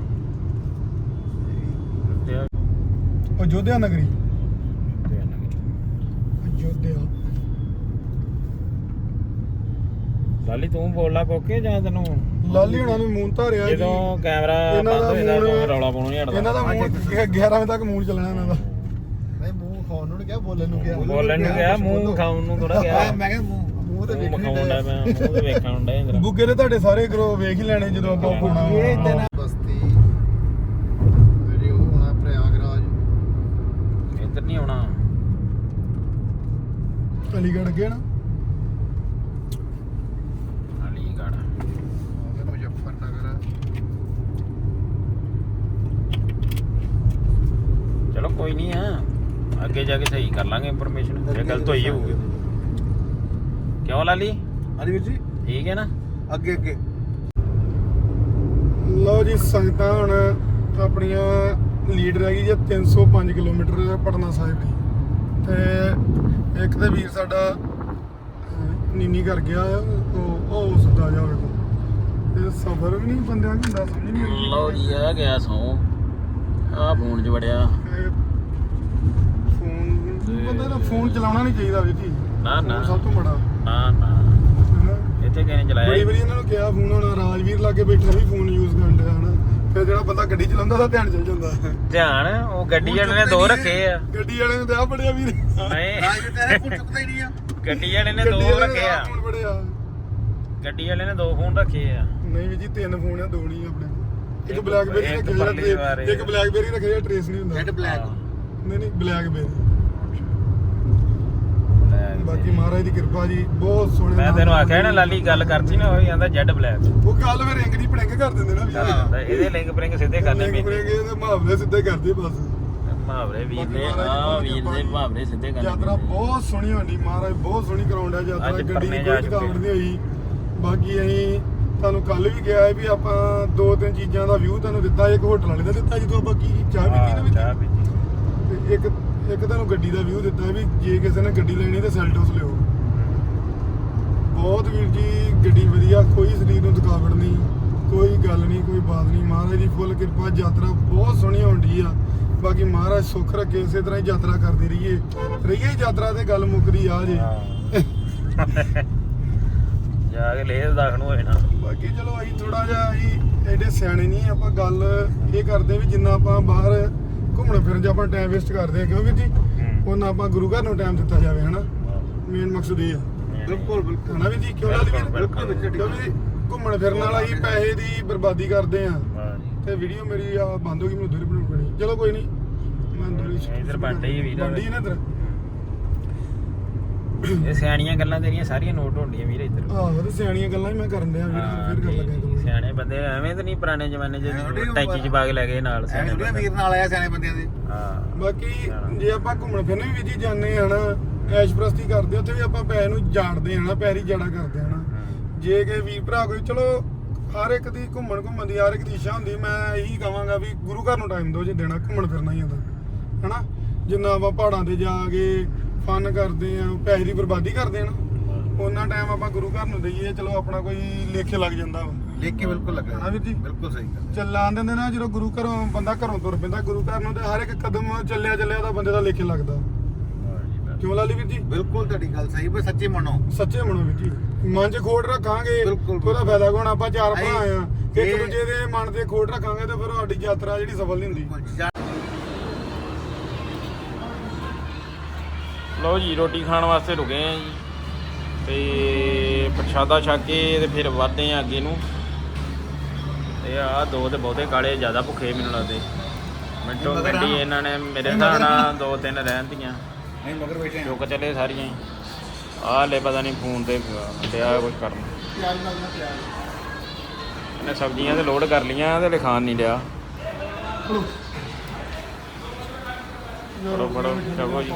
ਅਯੋਧਿਆ ਨਗਰੀ ਲਾਲੀ ਤੂੰ ਬੋਲਾ ਕੋਕੇ ਜਾਂ ਤੈਨੂੰ ਲਾਲੀ ਹੁਣਾਂ ਨੂੰ ਮੂੰਹ ਧਾਰਿਆ ਜਦੋਂ ਕੈਮਰਾ ਬੰਦ ਹੋ ਜਾਂਦਾ ਰੌਲਾ ਪਾਉਣਾ ਨਹੀਂ ਹਟਦਾ। ਇਹਨਾਂ ਦਾ ਮੂੰਹ 11 ਵਜੇ ਤੱਕ ਮੂੰਹ ਚੱਲਣਾ ਇਹਨਾਂ ਦਾ। ਬੋਲਣ ਨੂੰ ਗਿਆ ਮੂੰਹ ਖਾਉਣ ਨੂੰ ਥੋੜਾ ਗਿਆ ਮੈਂ ਕਿਹਾ ਮੂੰਹ ਤੇ ਵੇਖਣ ਹੁੰਦਾ ਮੈਂ ਮੂੰਹ ਤੇ ਵੇਖਣ ਹੁੰਦਾ ਜਰਾ ਬੁੱਗੇ ਨੇ ਤੁਹਾਡੇ ਸਾਰੇ ਗਰੋ ਵੇਖ ਹੀ ਲੈਣੇ ਜਦੋਂ ਆਪਾਂ ਫੋਣਾ ਇਹ ਤੇ ਨਾ ਬਸਤੀ। ਵੀਡੀਓ ਹੋਣਾ ਪ੍ਰਯਾਗਰਾਜ। ਆਉਣਾ। ਅਲੀਗੜ ਗਏ ਨਾ। ਜਾ ਕੇ ਸਹੀ ਕਰ ਲਾਂਗੇ ਇਨਫੋਰਮੇਸ਼ਨ ਜੇ ਗਲਤ ਹੋਈ ਹੋਊਗੀ। ਕਿਉਂ ਲਾਲੀ? ਹਾਂਜੀ ਵੀਰ ਜੀ। ਠੀਕ ਹੈ ਨਾ? ਅੱਗੇ ਅੱਗੇ। ਲਓ ਜੀ ਸੰਗਤਾਂ ਹੁਣ ਆਪਣੀਆਂ ਲੀਡ ਰਹਿ ਗਈ 305 ਕਿਲੋਮੀਟਰ ਪਟਨਾ ਸਾਹਿਬ ਦੀ। ਤੇ ਇੱਕ ਤੇ ਵੀਰ ਸਾਡਾ ਨੀਨੀ ਕਰ ਗਿਆ ਉਹ ਉਹ ਸੁਦਾ ਜਾ ਵੇਖੋ ਤੇ ਸਫਰ ਵੀ ਨਹੀਂ ਬੰਦਿਆਂ ਨੂੰ ਦੱਸ ਨਹੀਂ ਮਿਲਦੀ ਲਓ ਜੀ ਆ ਗਿਆ ਸੌ। ਆ ਫੋਨ ਚ ਬੰਦੇ ਫੋਨ ਚਲਾਉਣਾ ਨਹੀਂ ਚਾਹੀਦਾ ਵੀਰ ਜੀ। ਨਾ, ਨਾ। ਫੋਨ ਸਭ ਤੋਂ ਬੜਾ। ਨਾ ਨਾ। ਹਨਾ। ਇੱਥੇ ਕਿਹਨੇ ਚਲਾਇਆ? ਬੜੀ ਜੀ? ਵਾਰੀ ਇਹਨਾਂ ਨੂੰ ਕਿਹਾ ਫੋਨ ਹੁਣ ਰਾਜਵੀਰ ਲਾਗੇ ਬੈਠਾ ਵੀ ਫੋਨ ਯੂਜ਼ ਕਰਨ ਡਿਆ ਹਨਾ। ਫਿਰ ਜਿਹੜਾ ਬੰਦਾ ਗੱਡੀ ਚਲਾਉਂਦਾ ਉਹਦਾ ਧਿਆਨ ਚਲ ਜਾਂਦਾ। ਧਿਆਨ ਉਹ ਗੱਡੀ ਵਾਲੇ ਨੇ ਦੋ ਰੱਖੇ ਆ। ਗੱਡੀ ਵਾਲੇ ਨੂੰ ਤੇ ਆ ਬੜਿਆ ਵੀਰ। ਨਹੀਂ। ਤੇਰੇ ਕੋਲ ਚੁੱਕਦਾ ਹੀ ਨਹੀਂ ਆ। ਗੱਡੀ ਵਾਲੇ ਨੇ ਗੱਡੀ ਦੋ ਵਾਲੇ ਰੱਖੇ ਨੂੰ ਆ। ਆਹ ਫੋਨ ਬੜਿਆ ਗੱਡੀ ਵਾਲੇ ਨੇ ਦੋ ਫੋਨ ਰੱਖੇ ਆ। ਨਹੀਂ ਵੀ ਜੀ ਤਿੰਨ ਫੋਨ ਆ ਦੋ ਨਹੀਂ ਆਪਣੇ। ਕੋਲ। ਇੱਕ ਇੱਕ- ਬਲੈਕਬੇਰੀ ਇੱਕ ਰੱਖਿਆ ਇੱਕ ਬਲੈਕਬੇਰੀ ਰੱਖਿਆ ਜਿਹੜਾ ਟ੍ਰੇਸ ਨਹੀਂ ਹੁੰਦਾ। Red black. ਨਹੀਂ ਨਹੀਂ ਬਲੈਕਬੇਰੀ। ਬਾਕੀ ਮਹਾਰਾਜ ਦੀ ਕਿਰਪਾ ਜੀ ਬਹੁਤ ਸੋਹਣੇ ਮੈਂ ਤੈਨੂੰ। ਆਖਿਆ ਨਾ ਲਾਲੀ ਗੱਲ ਕਰਤੀ ਨਾ ਉਹ ਜਾਂਦਾ ਜੈਡ ਬਲੈਕ ਉਹ ਗੱਲ ਫਿਰ ਰਿੰਗ ਦੀ ਪੜਿੰਗ ਕਰ ਦਿੰਦੇ ਨਾ ਵੀ ਇਹਦੇ ਲਿੰਕ ਬ੍ਰਿੰਗ ਸਿੱਧੇ ਕਰਨੇ ਰਿੰਗ ਪੈਂਦੇ ਪੜਿੰਗ ਦੇ ਮੁਹਾਵਰੇ ਸਿੱਧੇ ਕਰਦੇ ਬਸ ਮੁਹਾਵਰੇ ਵੀਰ ਦੀ ਆ ਵੀਰ ਦੇ। ਮੁਹਾਵਰੇ ਸਿੱਧੇ ਕਰਨੇ ਯਾਤਰਾ ਪੈਂਦੇ। ਬਹੁਤ ਸੋਹਣੀ ਹੋਣੀ ਮਹਾਰਾਜ ਬਹੁਤ ਸੋਹਣੀ ਕਰਾਉਂਦਾ ਯਾਤਰਾ ਅੱਜ ਗੱਡੀ ਪਰਨੇ ਦੀ ਜਾ ਕੋਈ ਚੁੱਕੇ। ਥਕਾਵਟ ਨਹੀਂ ਹੋਈ ਬਾਕੀ ਅਸੀਂ ਤੁਹਾਨੂੰ ਕੱਲ ਵੀ ਕਿਹਾ ਹੈ ਵੀ ਆਪਾਂ ਦੋ ਤਿੰਨ ਚੀਜ਼ਾਂ ਦਾ ਵਿਊ ਤੁਹਾਨੂੰ ਦਿੱਤਾ ਇੱਕ ਹੋਟਲ ਵਾਲੇ ਦਾ ਦਿੱਤਾ ਜਦੋਂ ਆਪਾਂ ਕੀ ਚਾਹ ਪੀਤੀ ਨਾ ਹਾਂ, ਵਿੱਚ ਚਾਹ ਪੀਤੀ ਤੇ ਇੱਕ ਇੱਕ ਤੁਹਾਨੂੰ ਗੱਡੀ ਦਾ ਵਿਊ ਦਿੱਤਾ ਵੀ ਜੇ ਕਿਸੇ ਨੇ ਗੱਡੀ ਲੈਣੀ ਤੇ ਸੈਲਟੋਸ ਲਿਓ। ਬਹੁਤ ਵੀਰ ਜੀ ਗੱਡੀ ਵਧੀਆ ਕੋਈ ਸਰੀਰ ਨੂੰ ਥਕਾਵਟ ਨਹੀਂ ਕੋਈ ਗੱਲ ਨਹੀਂ ਕੋਈ ਬਾਤ ਨਹੀਂ। ਮਹਾਰਾਜ ਦੀ ਫੁੱਲ ਕਿਰਪਾ ਯਾਤਰਾ ਬਹੁਤ ਸੋਹਣੀ ਹੁੰਦੀ ਆ। ਬਾਕੀ ਮਹਾਰਾਜ ਸੁੱਖ ਰੱਖੇ ਇਸੇ ਤਰ੍ਹਾਂ ਹੀ ਯਾਤਰਾ ਕਰਦੇ ਰਹੀਏ। ਰਹੀਏ ਯਾਤਰਾ ਤੇ ਗੱਲ ਮੁੱਕਦੀ ਆ ਜੇ। ਜਾ ਕੇ ਲੇਹ ਦਾਖ ਨੂੰ ਹੋਏ ਨਾ। ਬਾਕੀ ਚਲੋ ਅਸੀਂ ਥੋੜਾ ਜਿਹਾ ਅਸੀਂ ਐਡੇ ਸਿਆਣੇ ਨਹੀਂ ਆਪਾਂ ਗੱਲ ਇਹ ਕਰਦੇ ਵੀ ਜਿੰਨਾ ਆਪਾਂ ਬਾਹਰ ਘੁੰਮਣ ਫਿਰਨ 'ਚ ਆਪਾਂ ਟਾਈਮ ਵੇਸਟ ਕਰਦੇ ਆ ਕਿਉਂ ਵੀਰ ਜੀ ਉਹਨਾਂ ਆਪਾਂ ਗੁਰੂ ਘਰ ਨੂੰ ਟਾਈਮ ਦਿੱਤਾ ਜਾਵੇ ਹਨਾ? ਮੇਨ ਮਕਸਦ ਇਹ ਆ। ਬਿਲਕੁਲ ਬਿਲਕੁਲ। ਹਨਾ ਵੀ ਜੀ ਕਿਉਂ ਲਾਲ ਵੀਰ ਬਿਲਕੁਲ, ਬਿਲਕੁਲ। ਕਿਉਂਕਿ ਘੁੰਮਣ ਫਿਰਨ ਵਾਲਾ ਹੀ ਪੈਸੇ ਦੀ ਬਰਬਾਦੀ ਕਰਦੇ ਆ। ਵਾਹ ਜੀ। ਤੇ ਵੀਡੀਓ ਮੇਰੀ ਆ ਬੰਦ ਹੋ ਗਈ ਮੈਨੂੰ ਦੂਰੀ ਬਣਾਉਣੀ ਪੈਣੀ। ਚਲੋ ਕੋਈ ਨਹੀਂ। ਮੈਂ ਦੂਰੀ ਇੱਧਰ ਬਣ ਡਈ ਵੀਰ। ਬਣ ਡਈ ਨਾ ਇੱਧਰ। ਇਹ ਸਿਆਣੀਆਂ ਗੱਲਾਂ ਤੇਰੀਆਂ ਸਾਰੀਆਂ ਨੋਟ ਹੁੰਦੀਆਂ ਵੀਰ ਇੱਧਰ। ਆਹੋ ਤੇ ਸਿਆਣੀਆਂ ਗੱਲਾਂ ਹੀ ਮੈਂ ਕਰਨ ਡਿਆ ਵੀਰ ਫਿਰ ਕਰ ਲੱਗਾ ਤੂੰ। ਸਿਆਣੇ ਬੰਦੇ ਐਵੇਂ ਤਾਂ ਨਹੀਂ ਪੁਰਾਣੇ ਜ਼ਮਾਨੇ 'ਚ ਟੈਂਕੀ 'ਚ ਪਾ ਕੇ ਲੈ ਗਏ ਨਾਲ ਸਿਆਣੇ ਬੰਦੇ। ਵੀਰ ਨਾਲ ਆਇਆ ਸਿਆਣੇ ਬੰਦਿਆਂ ਦੇ। ਹਾਂ। ਬਾਕੀ ਜੇ ਆਪਾਂ ਘੁੰਮਣ ਫਿਰਨ ਵੀ ਜੀ ਜਾਂਦੇ ਆ ਨਾ ਐਸ਼ ਪ੍ਰਸਤੀ ਕਰਦੇ ਉੱਥੇ ਵੀ ਆਪਾਂ ਪੈਸੇ ਨੂੰ ਜਾਣਦੇ ਆ ਨਾ ਪੈਰੀ ਜਾੜਾ ਕਰਦੇ ਆ ਨਾ। ਜੇ ਕਿ ਵੀਰ ਭਰਾ ਕੋਈ ਚਲੋ ਹਰ ਇੱਕ ਦੀ ਘੁੰਮਣ ਘੁੰਮਣ ਦੀ ਹਰ ਇੱਕ ਦੀ ਇੱਛਾ ਹੁੰਦੀ ਮੈਂ ਇਹੀ ਕਹਾਂਗਾ ਵੀ ਗੁਰੂ ਘਰ ਨੂੰ ਟਾਈਮ ਦਿਓ ਜੇ ਦੇਣਾ ਘੁੰਮਣ ਫਿਰਨਾ ਹੀ ਹੁੰਦਾ ਹਨਾ? ਜਿੰਨਾ ਆਪਾਂ ਪਹਾੜਾਂ ਤੇ ਜਾ ਕੇ ਫਨ ਕਰਦੇ ਆ ਪੈਸੇ ਦੀ ਬਰਬਾਦੀ ਕਰਦੇ ਆ ਨਾ ਉਹਨਾਂ ਟਾਈਮ ਆਪਾਂ ਗੁਰੂ ਘਰ ਨੂੰ ਦਈਏ ਚਲੋ ਆਪਣਾ ਕੋਈ ਲੇਖੇ ਲੱਗ ਜਾਂਦਾ ਵਾ। ਲਿਖ ਕੇ ਬਿਲਕੁਲ ਲੱਗਾ ਹਾਂ ਵੀਰ ਜੀ। ਬਿਲਕੁਲ ਸਹੀ ਗੱਲ ਚੱਲਾਂ ਦਿੰਦੇ ਨਾ ਜਦੋਂ ਗੁਰੂ ਘਰੋਂ ਬੰਦਾ ਘਰੋਂ ਤੁਰ ਪੈਂਦਾ ਗੁਰੂ ਘਰ ਨੂੰ ਤੇ ਹਰ ਇੱਕ ਕਦਮ ਚੱਲਿਆ ਚੱਲਿਆ ਦਾ ਬੰਦੇ ਦਾ ਲੇਖੇ ਲੱਗਦਾ। ਕਿਉਂ ਲਾਲੀ ਵੀਰ ਜੀ? ਬਿਲਕੁਲ ਤੁਹਾਡੀ ਗੱਲ ਸਹੀ ਪਰ ਸੱਚੀ ਮੰਨੋ। ਸੱਚੇ ਮਨੋ ਵੀਰ ਜੀ। ਮਨ 'ਚ ਖੋਟ ਰੱਖਾਂਗੇ ਬਿਲਕੁਲ, ਉਹਦਾ ਫਾਇਦਾ ਕੋਣ ਆਪਾਂ ਚਾਰ ਭਰਾ ਆ। ਇੱਕ ਇਹ- ਦੂਜੇ ਦੇ ਮਨ ਤੇ ਖੋਟ ਰੱਖਾਂਗੇ ਤੇ ਫਿਰ ਸਾਡੀ ਯਾਤਰਾ ਜਿਹੜੀ ਸਫਲ ਨਹੀਂ ਹੁੰਦੀ। ਲਓ ਜੀ ਰੋਟੀ ਖਾਣ ਵਾਸਤੇ ਰੁਕੇ ਆ ਜੀ। ਤੇ ਪ੍ਰਸ਼ਾਦਾ ਛਕ ਕੇ ਤੇ ਫਿਰ ਵਧਦੇ ਆ ਅੱਗੇ ਨੂੰ। ਤੇ ਆ ਦੋ ਤੇ ਬਹੁਤੇ ਕਾਲੇ ਜ਼ਿਆਦਾ ਭੁੱਖੇ ਮੈਨੂੰ ਲੱਗਦੇ। ਮਿੰਟੋ ਆ। ਇਹਨਾਂ ਨੇ ਮੇਰੇ ਨਾਲ ਆ। ਦੋ ਤਿੰਨ ਰਹਿੰਦੀਆਂ ਨਹੀਂ ਮਗਰ ਬੈਠੇ ਆ ਚੁੱਕ ਚੱਲੇ ਸਾਰੀਆਂ ਹੀ। ਆਹ ਲੈ ਪਤਾ ਨਹੀਂ ਫੋਨ ਤੇ ਡਿਆ ਕੁਝ ਕਰਨ। ਇਹਨੇ ਸਬਜ਼ੀਆਂ ਤੇ ਲੋਡ ਕਰ ਲੀਆਂ ਤੇ ਲਿਖਾਣ ਨਹੀਂ ਲਿਆ ਫੜੋ, ਫੜੋ, ਛਕੋ ਜੀ।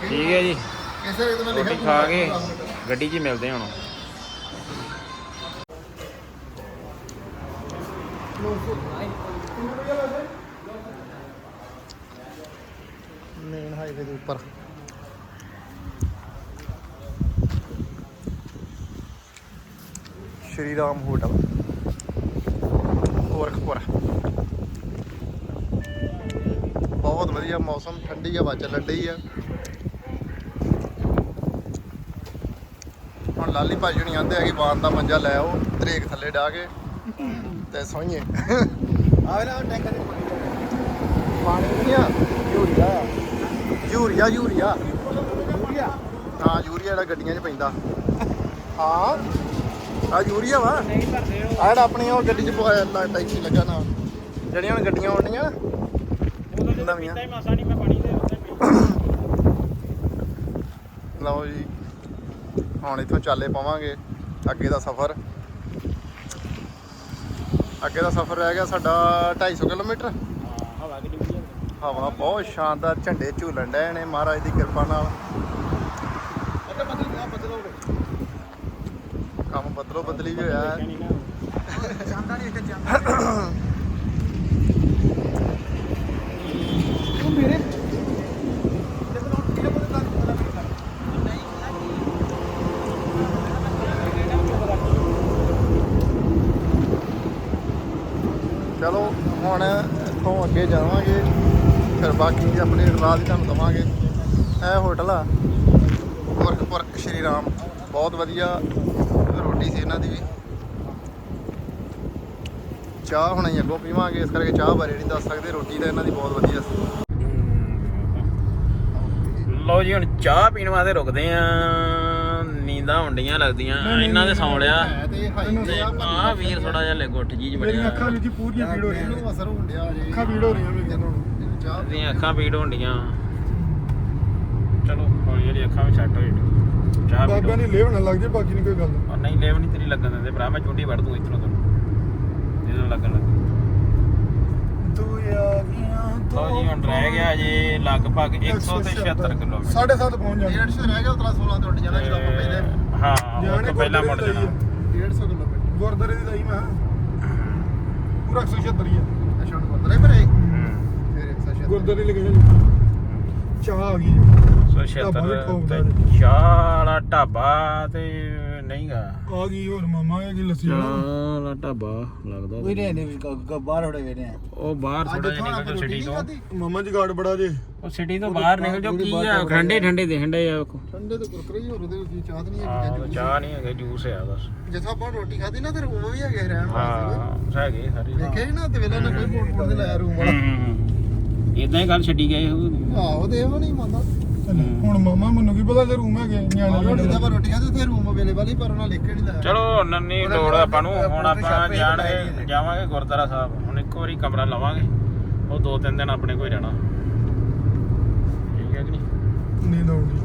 ਠੀਕ ਹੈ ਜੀ। ਕਿਸੇ ਇੱਕ ਰੋਟੀ ਖਾ ਕੇ ਗੱਡੀ 'ਚ ਹੀ ਮਿਲਦੇ ਹਾਂ ਹੁਣ। ਮੇਨ ਹਾਈਵੇ ਦੇ ਉੱਪਰ। ਸ਼੍ਰੀ ਰਾਮ ਹੋਟਲ ਗੋਰਖਪੁਰ ਵਧੀਆ ਮੌਸਮ ਠੰਡੀ ਹਵਾ ਚੱਲਣ ਡਈ ਆ। ਹੁਣ ਲਾਲੀ ਭਾਜੀ ਹੁਣੀ ਆਂਦੇ ਆ ਕਿ ਵਾਨ ਦਾ ਮੰਜਾ ਲੈ ਆਓ ਤਰੇਕ ਥੱਲੇ ਡਾ ਕੇ ਤੇ ਸੋਈਏ। ਆਵੇ ਨਾ ਟੈਂਕਰ ਦੇ ਪਾਣੀ ਨਹੀਂ ਆ ਯੂਰੀਆ ਯੂਰੀਆ ਯੂਰੀਆ। ਹਾਂ ਯੂਰੀਆ ਜਿਹੜਾ ਗੱਡੀਆਂ 'ਚ ਪੈਂਦਾ। ਹਾਂ ਆ ਯੂਰੀਆ ਵਾ। ਨਹੀਂ ਭਰਦੇ ਹੋ ਆ ਜਿਹੜਾ ਆਪਣੀ ਉਹ ਗੱਡੀ 'ਚ ਟੈਂਕੀ ਲੱਗਾ ਨਾ। ਜਿਹੜੀਆਂ ਹੁਣ ਗੱਡੀਆਂ ਆਉਣੀਆਂ ਨਵੀਆਂ। ਹੀ ਮਾਸਾ ਨਹੀਂ ਮੈਂ ਪਾਣੀ ਦੇ ਉੱਤੇ ਲਓ ਜੀ ਹੁਣ ਇੱਥੋਂ ਚਾਲੇ ਪਾਵਾਂਗੇ ਅੱਗੇ ਦਾ ਸਫ਼ਰ। ਅੱਗੇ ਦਾ ਸਫ਼ਰ ਰਹਿ ਗਿਆ ਸਾਡਾ 250 ਕਿਲੋਮੀਟਰ। ਹਵਾ ਕਿੰਨੀ ਵਧੀਆ ਹਵਾ ਬਹੁਤ ਸ਼ਾਨਦਾਰ ਝੰਡੇ ਝੂਲਣ ਡਏ ਨੇ ਮਹਾਰਾਜ ਦੀ ਕਿਰਪਾ ਨਾਲ। ਕੰਮ ਬਦਲੋ ਬਦਲੀ ਵੀ ਹੋਇਆ। ਹੈ ਜਾਂਦਾ ਨਹੀਂ ਇੱਥੇ ਜਾਂਦਾ <coughs> ਹੁਣ ਇੱਥੋਂ ਅੱਗੇ ਜਾਵਾਂਗੇ, ਫਿਰ ਬਾਕੀ ਆਪਣੇ ਰਾਤ ਤੁਹਾਨੂੰ ਦਵਾਂਗੇ। ਇਹ ਹੋਟਲ ਆ ਪੁਰਖਪੁਰ ਸ਼੍ਰੀ ਰਾਮ। ਬਹੁਤ ਵਧੀਆ ਰੋਟੀ ਸੀ ਇਹਨਾਂ ਦੀ ਵੀ। ਚਾਹ ਹੁਣ ਅਸੀਂ ਅੱਗੋਂ ਪੀਵਾਂਗੇ, ਇਸ ਕਰਕੇ ਚਾਹ ਬਾਰੇ ਨਹੀਂ ਦੱਸ ਸਕਦੇ, ਰੋਟੀ ਤਾਂ ਇਹਨਾਂ ਦੀ ਬਹੁਤ ਵਧੀਆ ਸੀ। ਲਓ ਜੀ, ਹੁਣ ਚਾਹ ਪੀਣ ਵਾਸਤੇ ਰੁਕਦੇ ਆ। ਨੀਂਦਾਂ ਹੁੰਡੀਆਂ ਲੱਗਦੀਆਂ ਇਹਨਾਂ ਦੇ ਸੌਂ ਲਿਆ ਤੇ ਹਾਈ ਆ ਵੀਰ ਥੋੜਾ ਜਿਹਾ ਲੈ ਗੁੱਠ ਜੀ ਮੇਰੀਆਂ ਅੱਖਾਂ ਵਿੱਚ ਪੂਰੀਆਂ ਪੀੜ ਹੋ ਰਹੀਆਂ ਇਹਨੂੰ ਅਸਰ ਹੋਣ ਡਿਆ ਜੇ। ਅੱਖਾਂ ਪੀੜ ਹੋ ਰਹੀਆਂ ਮੇਰੀਆਂ। ਇਹਨੂੰ ਚਾਹ ਇਹਦੀਆਂ ਅੱਖਾਂ ਪੀੜ ਹੁੰਡੀਆਂ ਚਲੋ ਹੌਲੀ ਹੌਲੀ ਅੱਖਾਂ ਵੀ ਸੈੱਟ ਹੋ ਜਾਣ। ਚਾਹ ਲਓ ਦੀ ਲੇਵ ਨਾ ਲੱਗ ਜੇ ਬਾਕੀ ਨਹੀਂ ਕੋਈ ਗੱਲ। ਨਹੀਂ ਲੈਵ ਨਹੀਂ ਤੇਰੀ ਲੱਗਣ ਦਿੰਦੇ ਭਰਾ ਮੈਂ ਚੁੰਡੀ ਵੜ ਦੂੰ ਇਤਨੋਂ ਤੈਨੂੰ। ਜਦੋਂ ਲੱਗਣ ਲੱਗ। ਤੂੰ ਗਿਆ ਲਓ ਜੀ ਹੁਣ ਰਹਿ ਗਿਆ ਜੀ ਲਗਭਗ 176 ਕਿਲੋਮੀਟਰ। ਸਾਢੇ ਸੱਤ ਪਹੁੰਚ ਜਾਣਾ 150 ਰਹਿ ਗਿਆ ਉਤਲਾ 16 ਤੇ ਉੱਡ ਜਾਣਾ ਜਦੋਂ ਆਪਾਂ ਪਹਿਲੇ ਹਾਂ ਉਹ ਤੋਂ ਪਹਿਲਾਂ ਮੁੜ ਜਾਣਾ। 150 ਕਿਲੋਮੀਟਰ। ਗੁਰਦਾਰੇ ਦੀ ਲਾਈ ਮੈਂ। ਪੂਰਾ 176 ਹੀ ਆ। ਅਸ਼ਾਂ ਗੁਰਦੁਆਰੇ ਪਰ ਆਏ ਹੂੰ। ਫਿਰ 176 ਗੁਰਦਾਰੇ ਲੱਗੇ ਜੀ। ਚਾਹ ਆ ਗਈ। ਸੋ ਢਾਬਾ ਵੀ 76 ਠੋਕਦਾ ਤੇ ਚਾਹ ਵਾਲਾ ਢਾਬਾ ਤੇ ਨਹੀਂਗਾ। ਆ ਗਈ ਹੋਰ ਮਾਮਾ ਇਹ ਕੀ ਲੱਸੀ। ਚਾਹ ਵਾਲਾ। ਢਾਬਾ ਲੱਗਦਾ ਕੋਈ ਨਹੀਂ ਨਹੀਂ ਬਾਹਰ ਹੋੜੇ ਵੇ ਨੇ। ਉਹ ਬਾਹਰ ਥੋੜਾ ਜਿਹਾ ਨਿਕਲ ਜਾਓ ਸਿਟੀ ਤੋਂ। ਮਾਮਾ ਜੀ ਗਾੜ ਬੜਾ ਜੇ। ਉਹ ਸਿਟੀ ਤੋਂ ਬਾਹਰ ਨਿਕਲ ਜਾਓ ਕੀ ਆ ਠੰਡੇ ਠੰਡੇ ਦੇ ਠੰਡੇ ਆ ਵੇਖੋ। ਠੰਡੇ ਤੇ ਕੁਰਕਰੇ ਹੀ ਹੋਰ ਉਹਦੇ ਵਿੱਚ ਚਾਹ ਤਾਂ ਨਹੀਂ ਹਾਂ, ਹੈਗੀ ਚਾਹ ਨਹੀਂ ਹੈਗਾ ਜੂਸ ਆ ਬਸ। ਜਿੱਥੋਂ ਆਪਾਂ ਰੋਟੀ ਖਾਧੀ ਨਾ ਤੇ ਰੂਮ ਵੀ ਹੈਗੇ ਰਹਿਣ ਵਾਸਤੇ। ਹਾਂ ਹੈਗੇ ਸਾਰੇ। ਦੇਖਿਆ ਹੀ ਨਾ ਤੇ ਵੇਲੇ ਨਾ ਕੋਈ ਬੋਰਡ ਬੋਰਡ ਦੇ ਲਾਇਆ ਰੂਮ ਵਾਲਾ। ਇਦਾਂ ਹੀ ਗੱਲ ਛੱਡੀ ਗਏ ਉਹ। ਆਹੋ ਤੇ ਇਹੋ ਨਹੀਂ ਮੰਨਦਾ। ਹੁਣ ਮਾਮਾ ਮੈਨੂੰ ਕੀ ਪਤਾ ਜੇ ਰੂਮ ਹੈਗੇ ਨਿਆਣੇ ਰੋਟੀ ਦਾ ਪਰ ਰੋਟੀ ਖਾਧੀ ਉੱਥੇ ਰੂਮ ਅਵੇਲੇਬਲ ਹੀ ਪਰ ਉਹਨਾਂ ਲਿਖ ਕੇ ਨਹੀਂ ਲਾਇਆ। ਚਲੋ ਨੰਨੀ ਲੋੜ ਆਪਾਂ ਨੂੰ। ਹੁਣ ਆਪਾਂ ਜਾਣਗੇ ਜਾਵਾਂਗੇ ਗੁਰਦੁਆਰਾ ਸਾਹਿਬ। ਹੁਣ ਇੱਕ ਵਾਰੀ ਕਮਰਾ ਲਵਾਂਗੇ। ਉਹ ਦੋ ਤਿੰਨ ਦਿਨ ਆਪਣੇ ਕੋਈ ਰਹਿਣਾ। ਠੀਕ ਹੈ ਕਿ ਨਹੀਂ? ਨੀਂਦ ਆਉਂਦੀ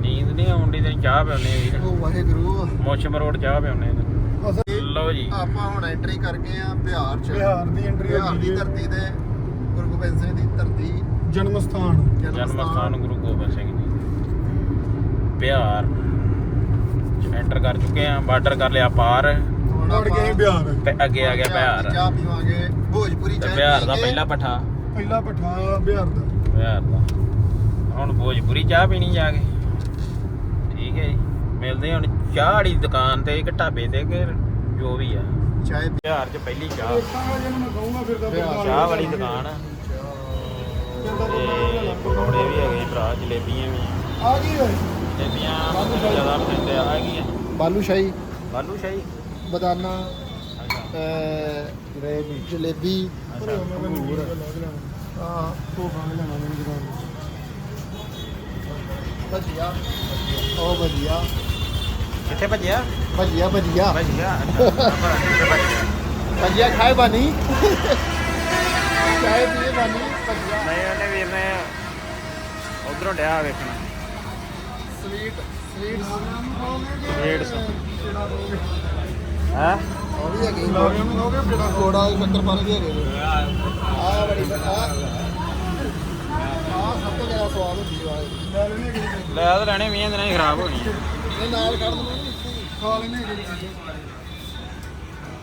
ਨੀਂਦ ਨਹੀਂ ਆਉਂਦੀ ਤੇ ਚਾਹ ਪਿਆਉਨੇ ਆ ਵੀਰ। ਉਹ ਵਾਹਿਗੁਰੂ। ਮੋਸ਼ਮ ਰੋਡ ਚਾਹ ਪਿਆਉਨੇ ਆ ਲਓ ਜੀ। ਆਪਾਂ ਹੁਣ ਐਂਟਰੀ ਕਰ ਗਏ ਆ ਬਿਹਾਰ ਚ। ਬਿਹਾਰ ਦੀ ਬਿਹਾਰ ਦੀ ਹੈ। ਧਰਤੀ ਤੇ। ਗੁਰੂ ਗੋਬਿੰਦ ਸਿੰਘ ਦੀ ਧਰਤੀ। ਜਨਮ ਸਥਾਨ। ਜਨਮ ਸਥਾਨ। ਗੁਰੂ ਗੋਬਿੰਦ ਸਿੰਘ ਜੀ। ਬਿਹਾਰ। ਐਂਟਰ ਕਰ ਚੁੱਕੇ ਆ ਬਾਰਡਰ ਕਰ ਲਿਆ ਪਾਰ। ਵੜ ਗਏ ਬਿਹਾਰ। ਤੇ ਅੱਗੇ ਆ ਗਿਆ ਬਿਹਾਰ। ਚਾਹ ਪੀਵਾਂਗੇ। ਭੋਜਪੁਰੀ ਤੇ ਚਾਹ ਬਿਹਾਰ ਦਾ ਪਹਿਲਾ ਪਠਾ। ਪਹਿਲਾ ਪਠਾ ਬਿਹਾਰ ਦਾ। ਬਿਹਾਰ ਦਾ। ਹੁਣ ਭੋਜਪੁਰੀ ਚਾਹ ਪੀਣੀ ਜਾ ਕੇ। ਠੀਕ ਹੈ ਜੀ। ਮਿਲਦੇ ਹੁਣ ਚਾਹ ਵਾਲੀ ਦੁਕਾਨ ਤੇ ਇੱਕ ਢਾਬੇ ਤੇ ਕਿ ਜੋ ਵੀ ਆ। ਚਾਹ ਬਿਹਾਰ 'ਚ ਪਹਿਲੀ ਚਾਹ। ਤਾਂ ਚਾਹ ਵਾਲੀ ਦੁਕਾਨ। ਆ ਤੇ ਪਕੌੜੇ ਵੀ ਹੈਗੇ ਭਰਾ ਜਲੇਬੀਆਂ ਵੀ। ਆ। ਗਈ ਜਲੇਬੀਆਂ ਮੈਨੂੰ ਜ਼ਿਆਦਾ ਪਸੰਦ ਆ ਆ ਗਈ ਆ ਬਾਲੂ ਸ਼ਾਹੀ। ਬਾਲੂ ਸ਼ਾਹੀ। ਬਦਾਨਾ ਜਲੇਬੀ ਜਲੇਬੀ ਆ ਉਹ ਖਾਣ ਲੈਣਾ ਮੈਨੂੰ ਜਨਾਬ ਭਜੀਆ। ਉਹ ਭਜੀਆ। ਕਿੱਥੇ ਭੱਜਿਆ? ਭਜੀਆ ਭਜੀਆ। ਭੱਜਿਆ ਭਜੀਆ <laughs> ਖਾਏ ਬਾਨੀ। ਚਾਹ ਪੀਏ ਬਾਨੀ ਭਜੀਆ। ਨਹੀਂ ਉਹਨੇ ਵੀਰ ਨੇ ਉਧਰੋਂ ਡਿਆ ਵੇਖਣਾ। ਸਵੀਟ ਸਵੀਟ ਹੈ ਉਹ ਵੀ ਹੈਗੀ। ਲਾਰਿਆਂ ਨੂੰ ਕਹੋਗੇ ਕਿਹੜਾ ਕੋੜਾ ਸ਼ੱਕਰ ਪਾਣੀ ਵੀ ਹੈਗੇ। ਆ ਬੜੀ ਆ ਸਭ ਤੋਂ ਜ਼ਿਆਦਾ ਸਵਾਦ ਹੁੰਦੀ ਹੈ ਲੈ ਲੈਣੇ ਕਿ ਲੈ ਤਾਂ ਲੈਣੇ 20 ਦਿਨਾਂ ਹੀ ਖਰਾਬ ਹੋਣੀ ਆ ਇਹ ਨਾਲ ਕੱਢ ਦਵਾਂ ਖਾ ਲੈਣੇ ਕਿ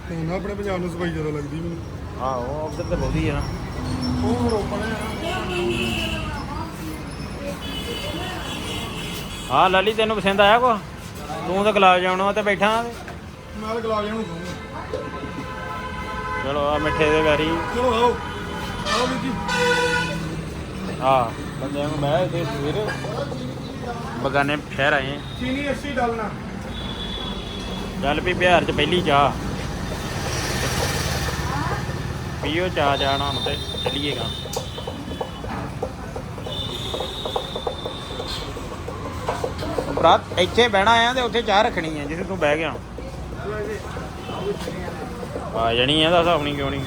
ਤੇ ਨਾ ਆਪਣੇ ਪੰਜਾਬ ਨੂੰ ਸਫ਼ਾਈ ਜ਼ਿਆਦਾ ਲੱਗਦੀ ਮੈਨੂੰ ਆਹੋ ਉਧਰ ਤੇ ਬਹੁਤੀ ਆ। ਉਹ ਹੋਰ ਓਪਨ ਹੈ ਹਾਂ ਲਾਲੀ ਤੈਨੂੰ ਪਸੰਦ ਆਇਆ ਕੋ ਤੂੰ ਤਾਂ ਗੁਲਾਬ ਜਾਮਣਾ ਤੇ ਬੈਠਾ ਆਂ। ਨਾਲ ਗਲਾਬ ਜਾਣ ਨੂੰ ਕਹੂੰਗਾ ਚਲੋ ਆ ਮਿੱਠੇ ਦੇ ਵੈਰੀ। ਚਲੋ ਆਓ। ਆਓ ਵੀਰ ਜੀ। ਆ ਬੰਦਿਆਂ ਨੂੰ ਬਹਿ ਤੇ ਸਵੇਰ। ਬਗਾਨੇ ਸ਼ਹਿਰ ਆਏ। ਚੀਨੀ 80 ਡਾਲਣਾ ਚੱਲ ਵੀ ਬਿਹਾਰ ਚ ਪਹਿਲੀ ਚਾਹ। ਪੀਓ ਚਾਹ ਜਾਣਾ ਹੁਣ ਤੇ ਚੱਲੀਏਗਾ ਬਰਾਤ ਇੱਥੇ ਬਹਿਣਾ ਆ ਤੇ ਉੱਥੇ ਚਾਹ ਰੱਖਣੀ ਆ ਜਿੱਥੇ ਤੂੰ ਬਹਿ ਗਿਆ। ਆ ਜਣੀ ਆ ਦੱਸ ਆਪਣੀ ਕਿਉਂ ਨਹੀਂ।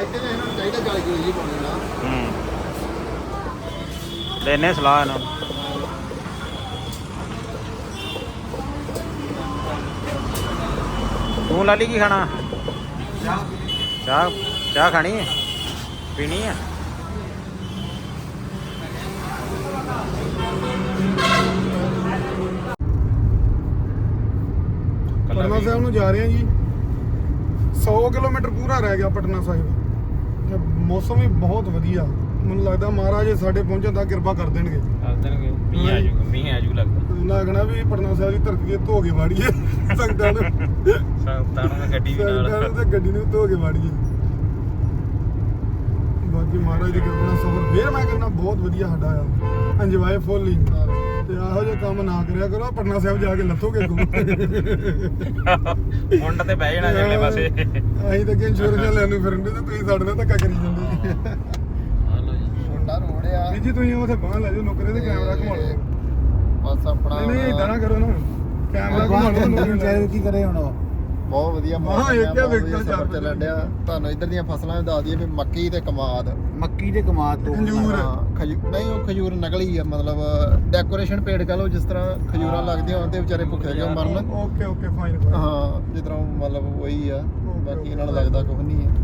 ਇੱਥੇ ਤਾਂ ਇਹਨਾਂ ਨੂੰ ਚਾਹੀਦਾ ਗਲ ਗਈ ਜੀ ਪਾਉਣੀ ਨਾ ਹੂੰ। ਲੈਨੇ ਸਲਾਹ ਇਹਨਾਂ ਨੂੰ। ਤੂੰ ਲਾਲੀ ਕੀ ਖਾਣਾ? ਚਾਹ। ਚਾਹ ਖਾਣੀ ਹੈ? ਪੀਣੀ ਹੈ? ਪਟਨਾ ਸਾਹਿਬ ਨੂੰ ਜਾ ਰਹੇ ਹਾਂ ਜੀ। 100 ਕਿਲੋਮੀਟਰ ਪੂਰਾ ਰਹਿ ਗਿਆ ਪਟਨਾ ਸਾਹਿਬ। ਤੇ ਮੌਸਮ ਵੀ ਬਹੁਤ ਵਧੀਆ। ਮੈਨੂੰ ਲੱਗਦਾ ਮਹਾਰਾਜ ਸਾਡੇ ਪਹੁੰਚਣ ਤੱਕ ਕਿਰਪਾ ਕਰ ਦੇਣਗੇ। ਦੱਸ ਦੇਣਗੇ। ਮੀਂਹ ਆ ਜੂਗਾ ਮੀਂਹ ਆ ਜੂ ਲੱਗਦਾ। ਲੱਗਣਾ ਵੀ ਪਟਨਾ ਸਾਹਿਬ ਦੀ ਧਰਤੀ ਤੇ ਧੋ ਕੇ ਵਾੜੀਏ। ਸੰਗਤਾਂ ਨੂੰ। ਸੰਤਾਂ ਨੂੰ ਗੱਡੀ ਵੀ ਸੰਗਤਾਂ ਨਾਲ। ਨੂੰ ਤੇ ਗੱਡੀ ਨੂੰ ਧੋ ਕੇ ਵਾੜੀਏ ਮਹਾਰਾਜ ਦੀ ਕਿਰਪਾ ਨਾਲ ਸਫ਼ਰ ਫੇਰ ਮੈਂ ਕਹਿੰਦਾ ਬਹੁਤ ਵਧੀਆ ਸਾਡਾ ਆ। ਇੰਜੋਏ ਫੁੱਲੀ ਤੇ ਇਹੋ ਜਿਹਾ ਕੰਮ ਨਾ ਕਰਿਆ ਕਰੋ ਪਟਨਾ ਸਾਹਿਬ ਜਾ ਕੇ ਲੱਥੋਗੇ ਅੱਗੋਂ ਮੁੰਡ ਤੇ ਬਹਿ ਜਾਣਾ ਜੱਲੇ ਪਾਸੇ। ਅਸੀਂ ਤਾਂ ਕਿ ਇੰਸ਼ੋਰੈਂਸ ਲੈਣ ਨੂੰ ਫਿਰਦੇ ਤੇ ਤੁਸੀਂ ਸਾਡੇ ਨਾਲ ਧੱਕਾ ਕਰੀ ਜਾਂਦੇ। ਵੀ ਜੀ ਤੁਸੀਂ ਉੱਥੇ ਬਾਹਰ ਲੈ ਜਾਓ ਨੁਕਰੇ ਤੇ ਕੈਮਰਾ ਘੁਮਾ ਲਓ ਬਸ ਆਪਣਾ ਨਹੀਂ ਨਹੀਂ ਇਦਾਂ ਨਾ ਕਰੋ ਨਾ। ਕੈਮਰਾ ਘੁਮਾ ਲਓ ਨੁਕਰੇ। ਕੀ ਕਰੇ ਹੁਣ ਉਹ? ਬਹੁਤ ਵਧੀਆ ਹਾਂ, ਮੌਸਮ ਆ, ਕਿਆ ਬਹੁਤ ਵਧੀਆ ਸਫ਼ਰ ਚੱਲਣ ਡਿਆ। ਤੁਹਾਨੂੰ ਇੱਧਰ ਦੀਆਂ ਫਸਲਾਂ ਦੱਸ ਦਈਏ ਵੀ ਮੱਕੀ ਤੇ ਕਮਾਦ। ਮੱਕੀ ਦੇ ਕਮਾਦ ਤੋਂ ਖਜੂਰ। ਹਾਂ, ਖਜੂ ਨਹੀਂ ਉਹ ਖਜੂਰ ਨਕਲੀ ਆ ਮਤਲਬ ਡੈਕੋਰੇਸ਼ਨ ਪੇੜ ਕਹ ਲਓ ਜਿਸ ਤਰ੍ਹਾਂ ਖਜੂਰਾਂ ਲੱਗਦੀਆਂ ਹੁੰਦੇ ਵਿਚਾਰੇ ਭੁੱਖੇ ਕਿਉਂ ਮਰਨ? ਓਕੇ ਓਕੇ ਫਾਈਨ ਹਾਂ ਜਿਸ ਤਰ੍ਹਾਂ ਮਤਲਬ ਉਹੀ ਆ ਬਾਕੀ ਇਹਨਾਂ ਨੂੰ ਲੱਗਦਾ ਕੁਝ ਨਹੀਂ ਹੈ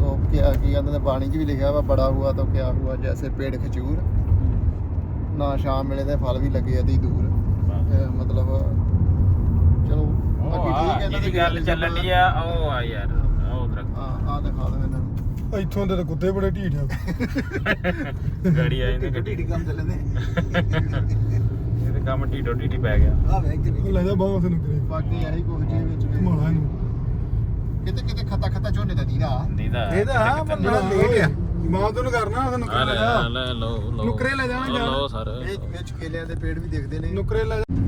ਉਹ ਕਿਆ ਕੀ ਕਹਿੰਦੇ ਨੇ ਬਾਣੀ 'ਚ ਵੀ ਲਿਖਿਆ ਵਾ ਬੜਾ ਹੁਆ ਤਾਂ ਕਿਆ ਹੁਆ ਜੈਸੇ ਪੇੜ ਖਜੂਰ। ਨਾ ਸ਼ਾਮ ਵੇਲੇ ਦੇ ਫਲ ਵੀ ਲੱਗੇ ਅਦੀ ਦੂਰ। ਤੇ ਮਤਲਬ ਬਾਕੀ ਠੀਕ ਹੈ ਆ ਇਹਨਾਂ ਜਿਹੜੀ ਗੱਲ ਚੱਲਣ ਦੀ ਆ ਉਹ ਆ ਯਾਰ ਉਹ ਦਰਖਤ ਹਾਂ ਆ ਦਿਖਾ ਦਿਓ ਇਹਨਾਂ ਨੂੰ। ਇੱਥੋਂ ਦੇ ਤਾਂ ਕੁੱਤੇ ਬੜੇ ਢੀਠ ਆ। ਗਾੜੀ ਆ ਜਾਂਦੀ ਗੱਡੀ। ਢੀਡੀ ਕੰਮ ਚੱਲਦੇ ਇਹਦੇ ਕੰਮ ਢੀਡੋ ਢੀਡੀ ਪੈ ਗਿਆ। ਆ ਵੇਖ ਉਹ ਲੈ ਜਾ ਬਾਹਰ ਉੱਥੇ ਨੁਕਰੇ ਬਾਕੀ ਇਹੀ ਕੁਝ ਜੀ ਵਿੱਚ ਵੀ ਇਹਨੂੰ। ਕਿਤੇ ਕਿਤੇ ਖੱਤਾ ਖੱਤਾ ਝੋਨੇ ਦਾ ਦੀਦਾ। ਦੀਦਾ। ਇਹਦਾ ਹਾਂ ਬੰਦਾ ਲੇਟ ਆ। ਮਾਂ ਤੈਨੂੰ ਕਰਨਾ ਨੁਕਰੇ ਆ ਲੈ ਲੈ ਲਓ ਲਓ। ਨੁਕਰੇ ਲੈ ਜਾਣਾ ਯਾਰ। ਲਓ ਸਰ। ਇਹ ਵਿੱਚ ਕੇਲਿਆਂ ਦੇ ਪੇੜ ਵੀ ਦਿਖਦੇ ਨੇ। ਨੁਕਰੇ ਲੈ ਜਾ।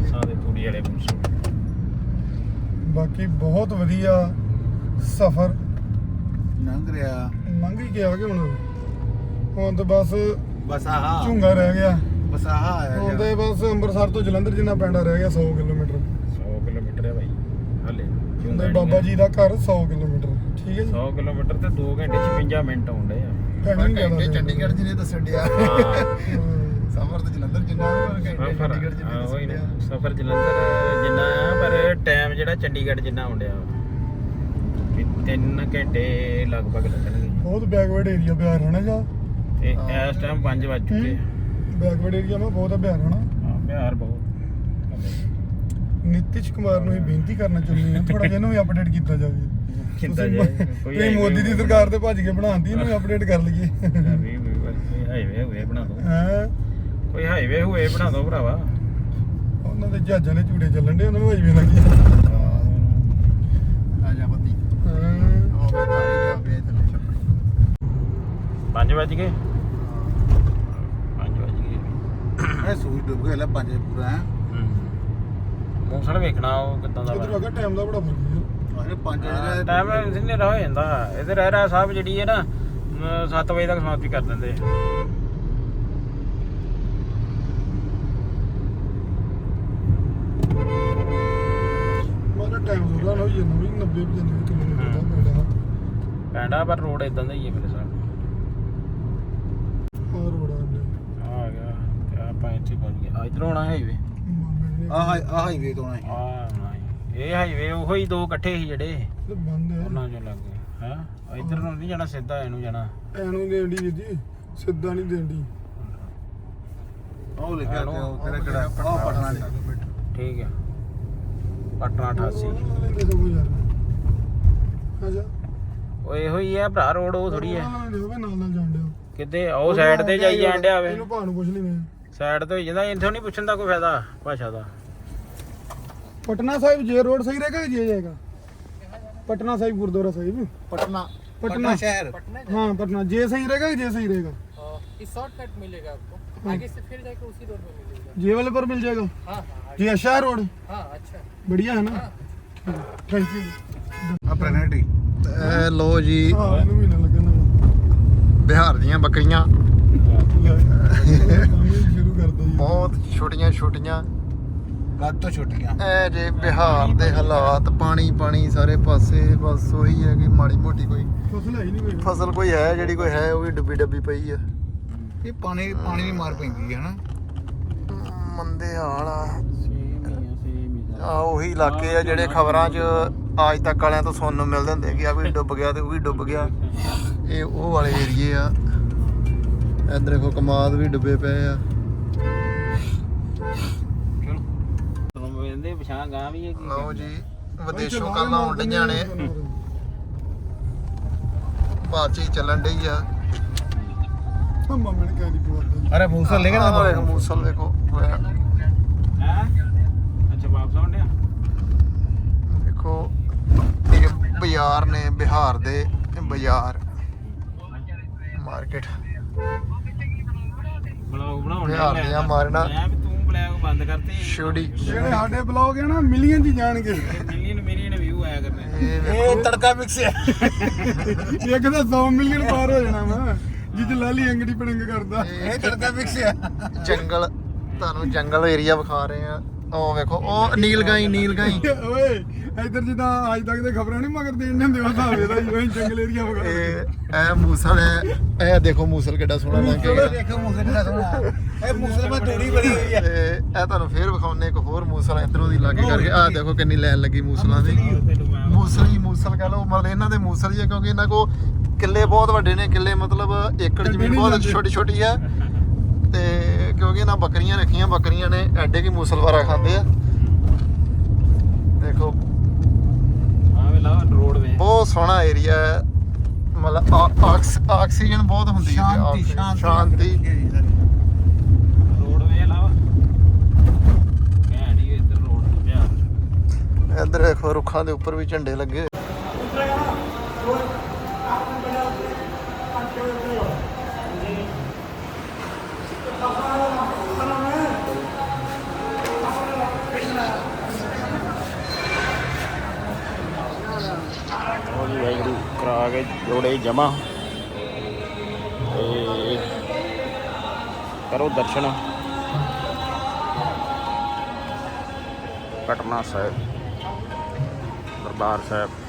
ਮਾਨਸਾ ਦੇ ਪੂੜੀ ਵਾਲੇ ਪੁੱਛੋ ਬਾਕੀ ਬਹੁਤ ਵਧੀਆ ਸਫ਼ਰ। ਲੰਘ ਰਿਹਾ। ਲੰਘ ਹੀ ਗਿਆ ਕਿ ਹੁਣ? ਹੁਣ ਤਾਂ ਬਸ ਬਸ ਆਹ। ਝੁੰਗਾ ਰਹਿ ਗਿਆ। ਬਸ ਆਹ ਆਇਆ ਹੁਣ। ਤੇ ਬਸ ਅੰਮ੍ਰਿਤਸਰ ਤੋਂ ਜਲੰਧਰ ਜਿੰਨਾ ਪੈਂਡਾ ਰਹਿ ਗਿਆ 100 ਕਿਲੋਮੀਟਰ। 100 ਕਿਲੋਮੀਟਰ ਹੈ ਭਾਈ ਹਲੇ। ਤੇ ਬਾਬਾ ਜੀ ਦਾ ਘਰ 100 ਕਿਲੋਮੀਟਰ ਠੀਕ ਹੈ ਜੀ? 100 ਕਿਲੋਮੀਟਰ ਤੇ 2 ਘੰਟੇ 56 ਮਿੰਟ ਆਉਂਦੇ ਆ। ਘੰਟੇ। ਚੰਡੀਗੜ੍ਹ ਜਿਹਨੇ ਦੱਸਣ ਡਿਆ। ਹਮ, ਸਫ਼ਰ ਤੇ ਜਲੰਧਰ ਜਿੰਨਾ ਪਰ ਘੰਟੇ ਸਫਰ ਚੰਡੀਗੜ੍ਹ ਜਿਹਨੇ ਹਾਂ, ਉਹੀ ਦੱਸਣ ਨਾ। ਡਿਆ ਸਫਰ ਜਲੰਧਰ ਜਿੰਨਾ ਆ ਪਰ ਟਾਈਮ ਜਿਹੜਾ ਚੰਡੀਗੜ੍ਹ ਜਿੰਨਾ ਆਉਂਦਿਆ ਕਿ 3 ਘੰਟੇ ਲਗਭਗ ਲੱਗਣਗੇ। ਬਹੁਤ ਬੈਕਵਰਡ ਏਰੀਆ ਬਿਹਾਰ ਹੈ ਨਾ ਜਾਂ? ਤੇ ਇਸ ਟਾਈਮ 5 ਵੱਜ ਚੁੱਕੇ ਆ। ਬੈਕਵਰਡ ਏਰੀਆ ਮੈਂ ਬਹੁਤ ਆ ਬਿਹਾਰ ਹੈ ਬਿਹਾਰ ਬਹੁਤ। ਨਿਤਿਸ਼ ਕੁਮਾਰ ਨੂੰ ਹੀ ਬੇਨਤੀ ਕਰਨਾ ਚਾਹੁੰਦੀ ਹਾਂ ਥੋੜਾ ਜਿਹਾ ਇਹਨੂੰ ਵੀ ਅਪਡੇਟ ਕੀਤਾ ਜਾਵੇ। ਕੀਤਾ ਤੁਸੀਂ ਜਾਏ ਕੋਈ ਤੁਸੀਂ ਮੋਦੀ ਦੀ ਸਰਕਾਰ ਤੇ ਭੱਜ ਕੇ ਬਣਾਉਂਦੀ ਇਹਨੂੰ ਅਪਡੇਟ ਕਰ ਲਈਏ। ਹਾਈਵੇ ਹੋਏ ਬਣਾ ਦੋ। ਹਾਂ? ਕੋਈ ਹਾਈਵੇ ਹੋਏ ਬਣਾ ਦੋ ਭਰਾਵਾ। ਉਹਨਾਂ ਦੇ ਜਹਾਜ਼ਾਂ ਦੇ ਝੂੜੇ ਚੱਲਣ ਦੇ ਉਹਨਾਂ ਨੂੰ ਹਾਈਵੇ ਲੱਗੀ ਆ। ਜਾ ਬੱਤੀ। ਹਾਂ। ਉਹ ਵੀ ਭਾਈ ਗਿਆ ਵੇ ਥੱਲੇ 5 ਵੱਜ ਗਏ? 5 ਵੱਜ ਗਏ। ਇਹ ਸੂਈ ਡੁੱਬ ਗਿਆ ਲੈ ਪੰਜ ਪੂਰਾ ਹੈ। ਮੌਸਮ ਵੇਖਣਾ ਉਹ ਕਿਦਾਂ ਦਾ ਇਧਰ ਅਗਾ ਟਾਈਮ ਦਾ ਬੜਾ ਫ਼ਰਕ ਹੈ ਆਹ ਪੰਜ ਵਜੇ ਟਾਈਮ ਸਿੰਨੇ ਹੋ ਜਾਂਦਾ। ਇਹਦੇ ਰਹਿ ਰਹਾ ਸਾਹਿਬ ਜਿਹੜੀ ਹੈ ਨਾ 7 ਵਜੇ ਤੱਕ ਸਮਾਪਤੀ ਕਰ ਦਿੰਦੇ। 95 90 95 ਕਿਲੋਮੀਟਰ ਦਾ ਪੈਂਦਾ ਪੈਂਦਾ ਪਰ ਰੋਡ ਇਦਾਂ ਦਾ ਹੀ ਹੈ ਮੇਰੇ ਸਾਹ ਆ ਰੋਡ ਆ ਗਿਆ। ਆ ਗਿਆ ਆਪਾਂ ਇੱਥੇ ਪਹੁੰਚ ਗਏ। ਇਧਰੋਂ ਆਣਾ ਹਾਈਵੇ ਆ ਆ ਹਾਈਵੇ ਤੋਂ ਆਣਾ ਆ ਇਹ ਹਾਈਵੇ ਉਹੋ ਹੀ ਦੋ ਇਕੱਠੇ ਸੀ ਜਿਹੜੇ। ਬੰਦ ਹੈ ਉਹਨਾਂ ਚੋਂ ਲੱਗ ਹਾਂ? ਇਧਰ ਨੂੰ ਨਹੀਂ ਜਾਣਾ ਸਿੱਧਾ ਇਹਨੂੰ ਜਾਣਾ। ਇਹਨੂੰ ਦੇਂਡੀ ਵੀਰ ਜੀ ਸਿੱਧਾ ਨਹੀਂ ਦੇਂਡੀ ਉਹ ਲਿਖਿਆ ਤੇ ਉਹ ਤੇਰੇ ਕਿਹੜਾ? ਪਟਨਾ ਠੀਕ ਹੈ ਪਟਨਾ 88 ਲੈਂਦੇ ਸਭ ਕੁਝ ਯਾਰ ਆਜਾ ਉਹ ਇਹੋ ਹੀ ਹੈ ਭਰਾ ਰੋਡ ਉਹ ਥੋੜੀ ਹੈ ਨਾਲ ਨਾਲ ਨਾਲ ਜਾਣ ਡਿਆ ਕਿਤੇ ਉਹ ਸਾਈਡ ਤੇ ਜਾਈ ਜਾਣ ਡਿਆ ਵੇ ਇਹਨੂੰ ਭਾਅ ਨੂੰ ਪੁੱਛ ਲੈਨੇ ਸਾਈਡ ਤੇ ਹੋਈ ਜਾਂਦਾ ਇੱਥੋਂ ਨਹੀਂ ਪੁੱਛਣ ਦਾ ਕੋਈ ਫਾਇਦਾ ਭਾਸ਼ਾ ਦਾ ਪਟਨਾ ਸਾਹਿਬ ਜੇ ਰੋਡ ਸਹੀ ਰਹੇਗਾ ਕਿ ਜੇ ਜਾਏਗਾ ਪਟਨਾ ਸਾਹਿਬ ਗੁਰਦੁਆਰਾ ਸਾਹਿਬ ਪਟਨਾ पटना शहर हाँ पटना जे सही रहेगा कि जे सही रहेगा इस शॉर्टकट मिलेगा आपको आगे से फिर जाके उसी रोड में मिलेगा जे वाले पर मिल जाएगा हाँ हाँ ये अच्छा है रोड हाँ अच्छा बढ़िया है ना थैंक यू ਆ ਪ੍ਰੈਗਨੈਂਟੀ ਇਹ ਲੋ ਜੀ हाँ इन्हें भी ना लगना ਬਿਹਾਰ ਦੀਆਂ ਬੱਕਰੀਆਂ शुरू कर दो ਬਹੁਤ ਛੋਟੀਆਂ ਛੋਟੀਆਂ ਕੱਦ ਤੋਂ ਛੁੱਟੀਆਂ ਇਹ ਜੇ ਬਿਹਾਰ ਦੇ ਹਾਲਾਤ ਪਾਣੀ ਪਾਣੀ ਸਾਰੇ ਪਾਸੇ ਬਸ ਉਹੀ ਹੈ ਕਿ ਮਾੜੀ ਮੋਟੀ ਕੋਈ फसल है ही नहीं कोई ਫਸਲ ਕੋਈ ਹੈ ਜਿਹੜੀ ਕੋਈ ਹੈ ਉਹ ਵੀ ਡੁੱਬੀ ਡੱਬੀ ਪਈ ਆ ਇਹ ਪਾਣੀ ਪਾਣੀ ਦੀ ਮਾਰ ਪੈਂਦੀ ਹੈ ਨਾ ਮੰਦੇ ਹਾਲ ਆ। ਆ ਉਹੀ ਇਲਾਕੇ ਆ ਜਿਹੜੇ ਖਬਰਾਂ 'ਚ ਅੱਜ ਤੱਕ ਵਾਲਿਆਂ ਤੋਂ ਸੁਣਨ ਨੂੰ ਮਿਲਦੇ ਹੁੰਦੇ ਕਿ ਆ ਵੀ ਡੁੱਬ ਗਿਆ ਤੇ ਉਹ ਵੀ ਡੁੱਬ ਗਿਆ। ਇਹ ਉਹ ਵਾਲੇ ਏਰੀਏ ਆ। ਇਧਰ ਦੇਖੋ ਕਮਾਦ ਵੀ ਡੁੱਬੇ ਪਏ ਆ। ਇਹਦੇ ਪਛਾਣ ਗਾਂ ਵੀ ਹੈ ਕੀ ਲਓ ਜੀ ਵਿਦੇਸ਼ੋਂ ਕੱਲ ਆਉਣ ਡਈਆਂ ਨੇ ਬਾਚੀ ਚੱਲਣ ਡਈ ਆ। ਅਰੇ ਮੂਸਲ ਲੇਗਾ ਨਾ ਮੂਸਲ ਦੇਖੋ। ਹੋਇਆ। ਹੈ? ਅੱਛਾ ਵਾਪਸ ਆਉਣ ਡਿਆ? ਦੇਖੋ ਇਹ ਬਾਜ਼ਾਰ ਨੇ ਬਿਹਾਰ ਦੇ ਬਾਜ਼ਾਰ ਮਾਰਕੀਟ। ਬਲੌਗ ਬਣਾਉਣ ਬਿਹਾਰ ਡਿਆ ਦੀਆਂ ਮੈਂ। ਮਾਰਨਾ। ਮੈਂ ਵੀ ਤੂੰ ਬਲੌਗ ਬੰਦ ਕਰਤੇ। ਛੋਟੀ ਜਿਹੜੇ ਸਾਡੇ ਬਲੌਗ ਹੈ ਨਾ ਮਿਲੀਅਨ ਚ ਜਾਣਗੇ। ਮਿਲੀਅਨ ਮਿਲੀਅਨ ਵਿਊ ਆਇਆ ਕਰਨੇ। ਇਹ ਵੇਖੋ। ਤੜਕਾ ਮਿਕਸ ਹੈ ਇੱਕ ਤਾਂ 100 ਮਿਲੀਅਨ ਪਾਰ ਹੋ ਜਾਣਾ ਵਾ। ਜਿੱਦ ਲਾਲੀ ਅੰਗੜੀ ਪੜੰਗ ਕਰਦਾ। ਇਹ ਤੜਕਾ ਮਿਕਸ ਹੈ ਜੰਗਲ। ਤੁਹਾਨੂੰ ਜੰਗਲ ਏਰੀਆ ਵਿਖਾ ਰਹੇ ਆ। ਉਹ ਵੇਖੋ ਉਹ ਨੀਲ ਗਾਈ ਨੀਲ ਗਾਈ। ਓਏ ਇੱਧਰ ਜਿੱਦਾਂ ਅੱਜ ਤੱਕ ਦੇ ਖਬਰਾਂ ਨਹੀਂ ਮਗਰ ਦੇਣ ਦਿੰਦੇ ਉਹ ਇਹਦਾ ਹੀ ਉਹ ਜੰਗਲ ਏਰੀਆ ਵਗਾ ਇਹ ਇਹ ਮੂਸਲ ਹੈ। ਇਹ ਦੇਖੋ ਮੂਸਲ ਕਿੱਡਾ ਸੋਹਣਾ ਲੱਗੇਗਾ ਦੇਖੋ ਮੂਸਲ ਦਾ ਸੋਹਣਾ। ਇਹ ਮੂਸਲ ਮਾ ਟੋੜੀ ਬਣੀ ਹੋਈ ਹੈ ਤੇ ਇਹ ਤੁਹਾਨੂੰ ਫੇਰ ਵਿਖਾਉਨੇ ਇੱਕ ਹੋਰ ਮੂਸਲ ਇਧਰੋਂ ਦੀ ਲਾਗੇ ਕਰਕੇ। ਆਹ ਦੇਖੋ ਕਿੰਨੀ ਲਾਈਨ ਲੱਗੀ ਮੂਸਲਾਂ ਦੀ। ਮੂਸਲੀ ਮੂਸਲ ਕਹ ਲਓ ਮਤਲਬ ਇਹਨਾਂ ਦੇ ਮੂਸਲ ਹੀ ਕਿਉਂਕਿ ਇਹਨਾਂ ਕੋ ਕਿੱਲੇ ਬਹੁਤ ਵੱਡੇ ਨੇ। ਕਿੱਲੇ ਮਤਲਬ ਏਕੜ ਜ਼ਮੀਨ ਬਹੁਤ ਛੋਟੀ ਛੋਟੀ ਆ। ਤੇ ਕਿਉਂਕਿ ਇਹਨਾਂ ਬੱਕਰੀਆਂ ਰੱਖੀਆਂ ਬੱਕਰੀਆਂ ਨੇ ਐਡੇ ਕੀ ਮੂਸਲ ਵਾਰਾ ਖਾਂਦੇ ਆ। ਦੇਖੋ। ਆ ਵੇ ਲਾ ਰੋਡ ਵੇ ਬਹੁਤ ਸੋਹਣਾ ਏਰੀਆ ਹੈ। ਮਤਲਬ ਆਕਸੀਜਨ ਬਹੁਤ ਹੁੰਦੀ ਹੈ ਸ਼ਾਂਤੀ ਇੱਥੇ, ਸ਼ਾਂਤੀ। ਸ਼ਾਂਤੀ। ਰੋਡ ਵੇ ਲਾ ਘੈਂਟੀ ਇੱਧਰ ਰੋਡ ਬਿਹਾਰ ਇੱਧਰ ਦੇਖੋ ਰੁੱਖਾਂ ਦੇ ਉੱਪਰ ਵੀ ਝੰਡੇ ਲੱਗੇ ਜੋੜੇ ਜਮਾ ਤੇ ਕਰੋ ਦਰਸ਼ਨ। ਪਟਨਾ ਸਾਹਿਬ ਦਰਬਾਰ ਸਾਹਿਬ।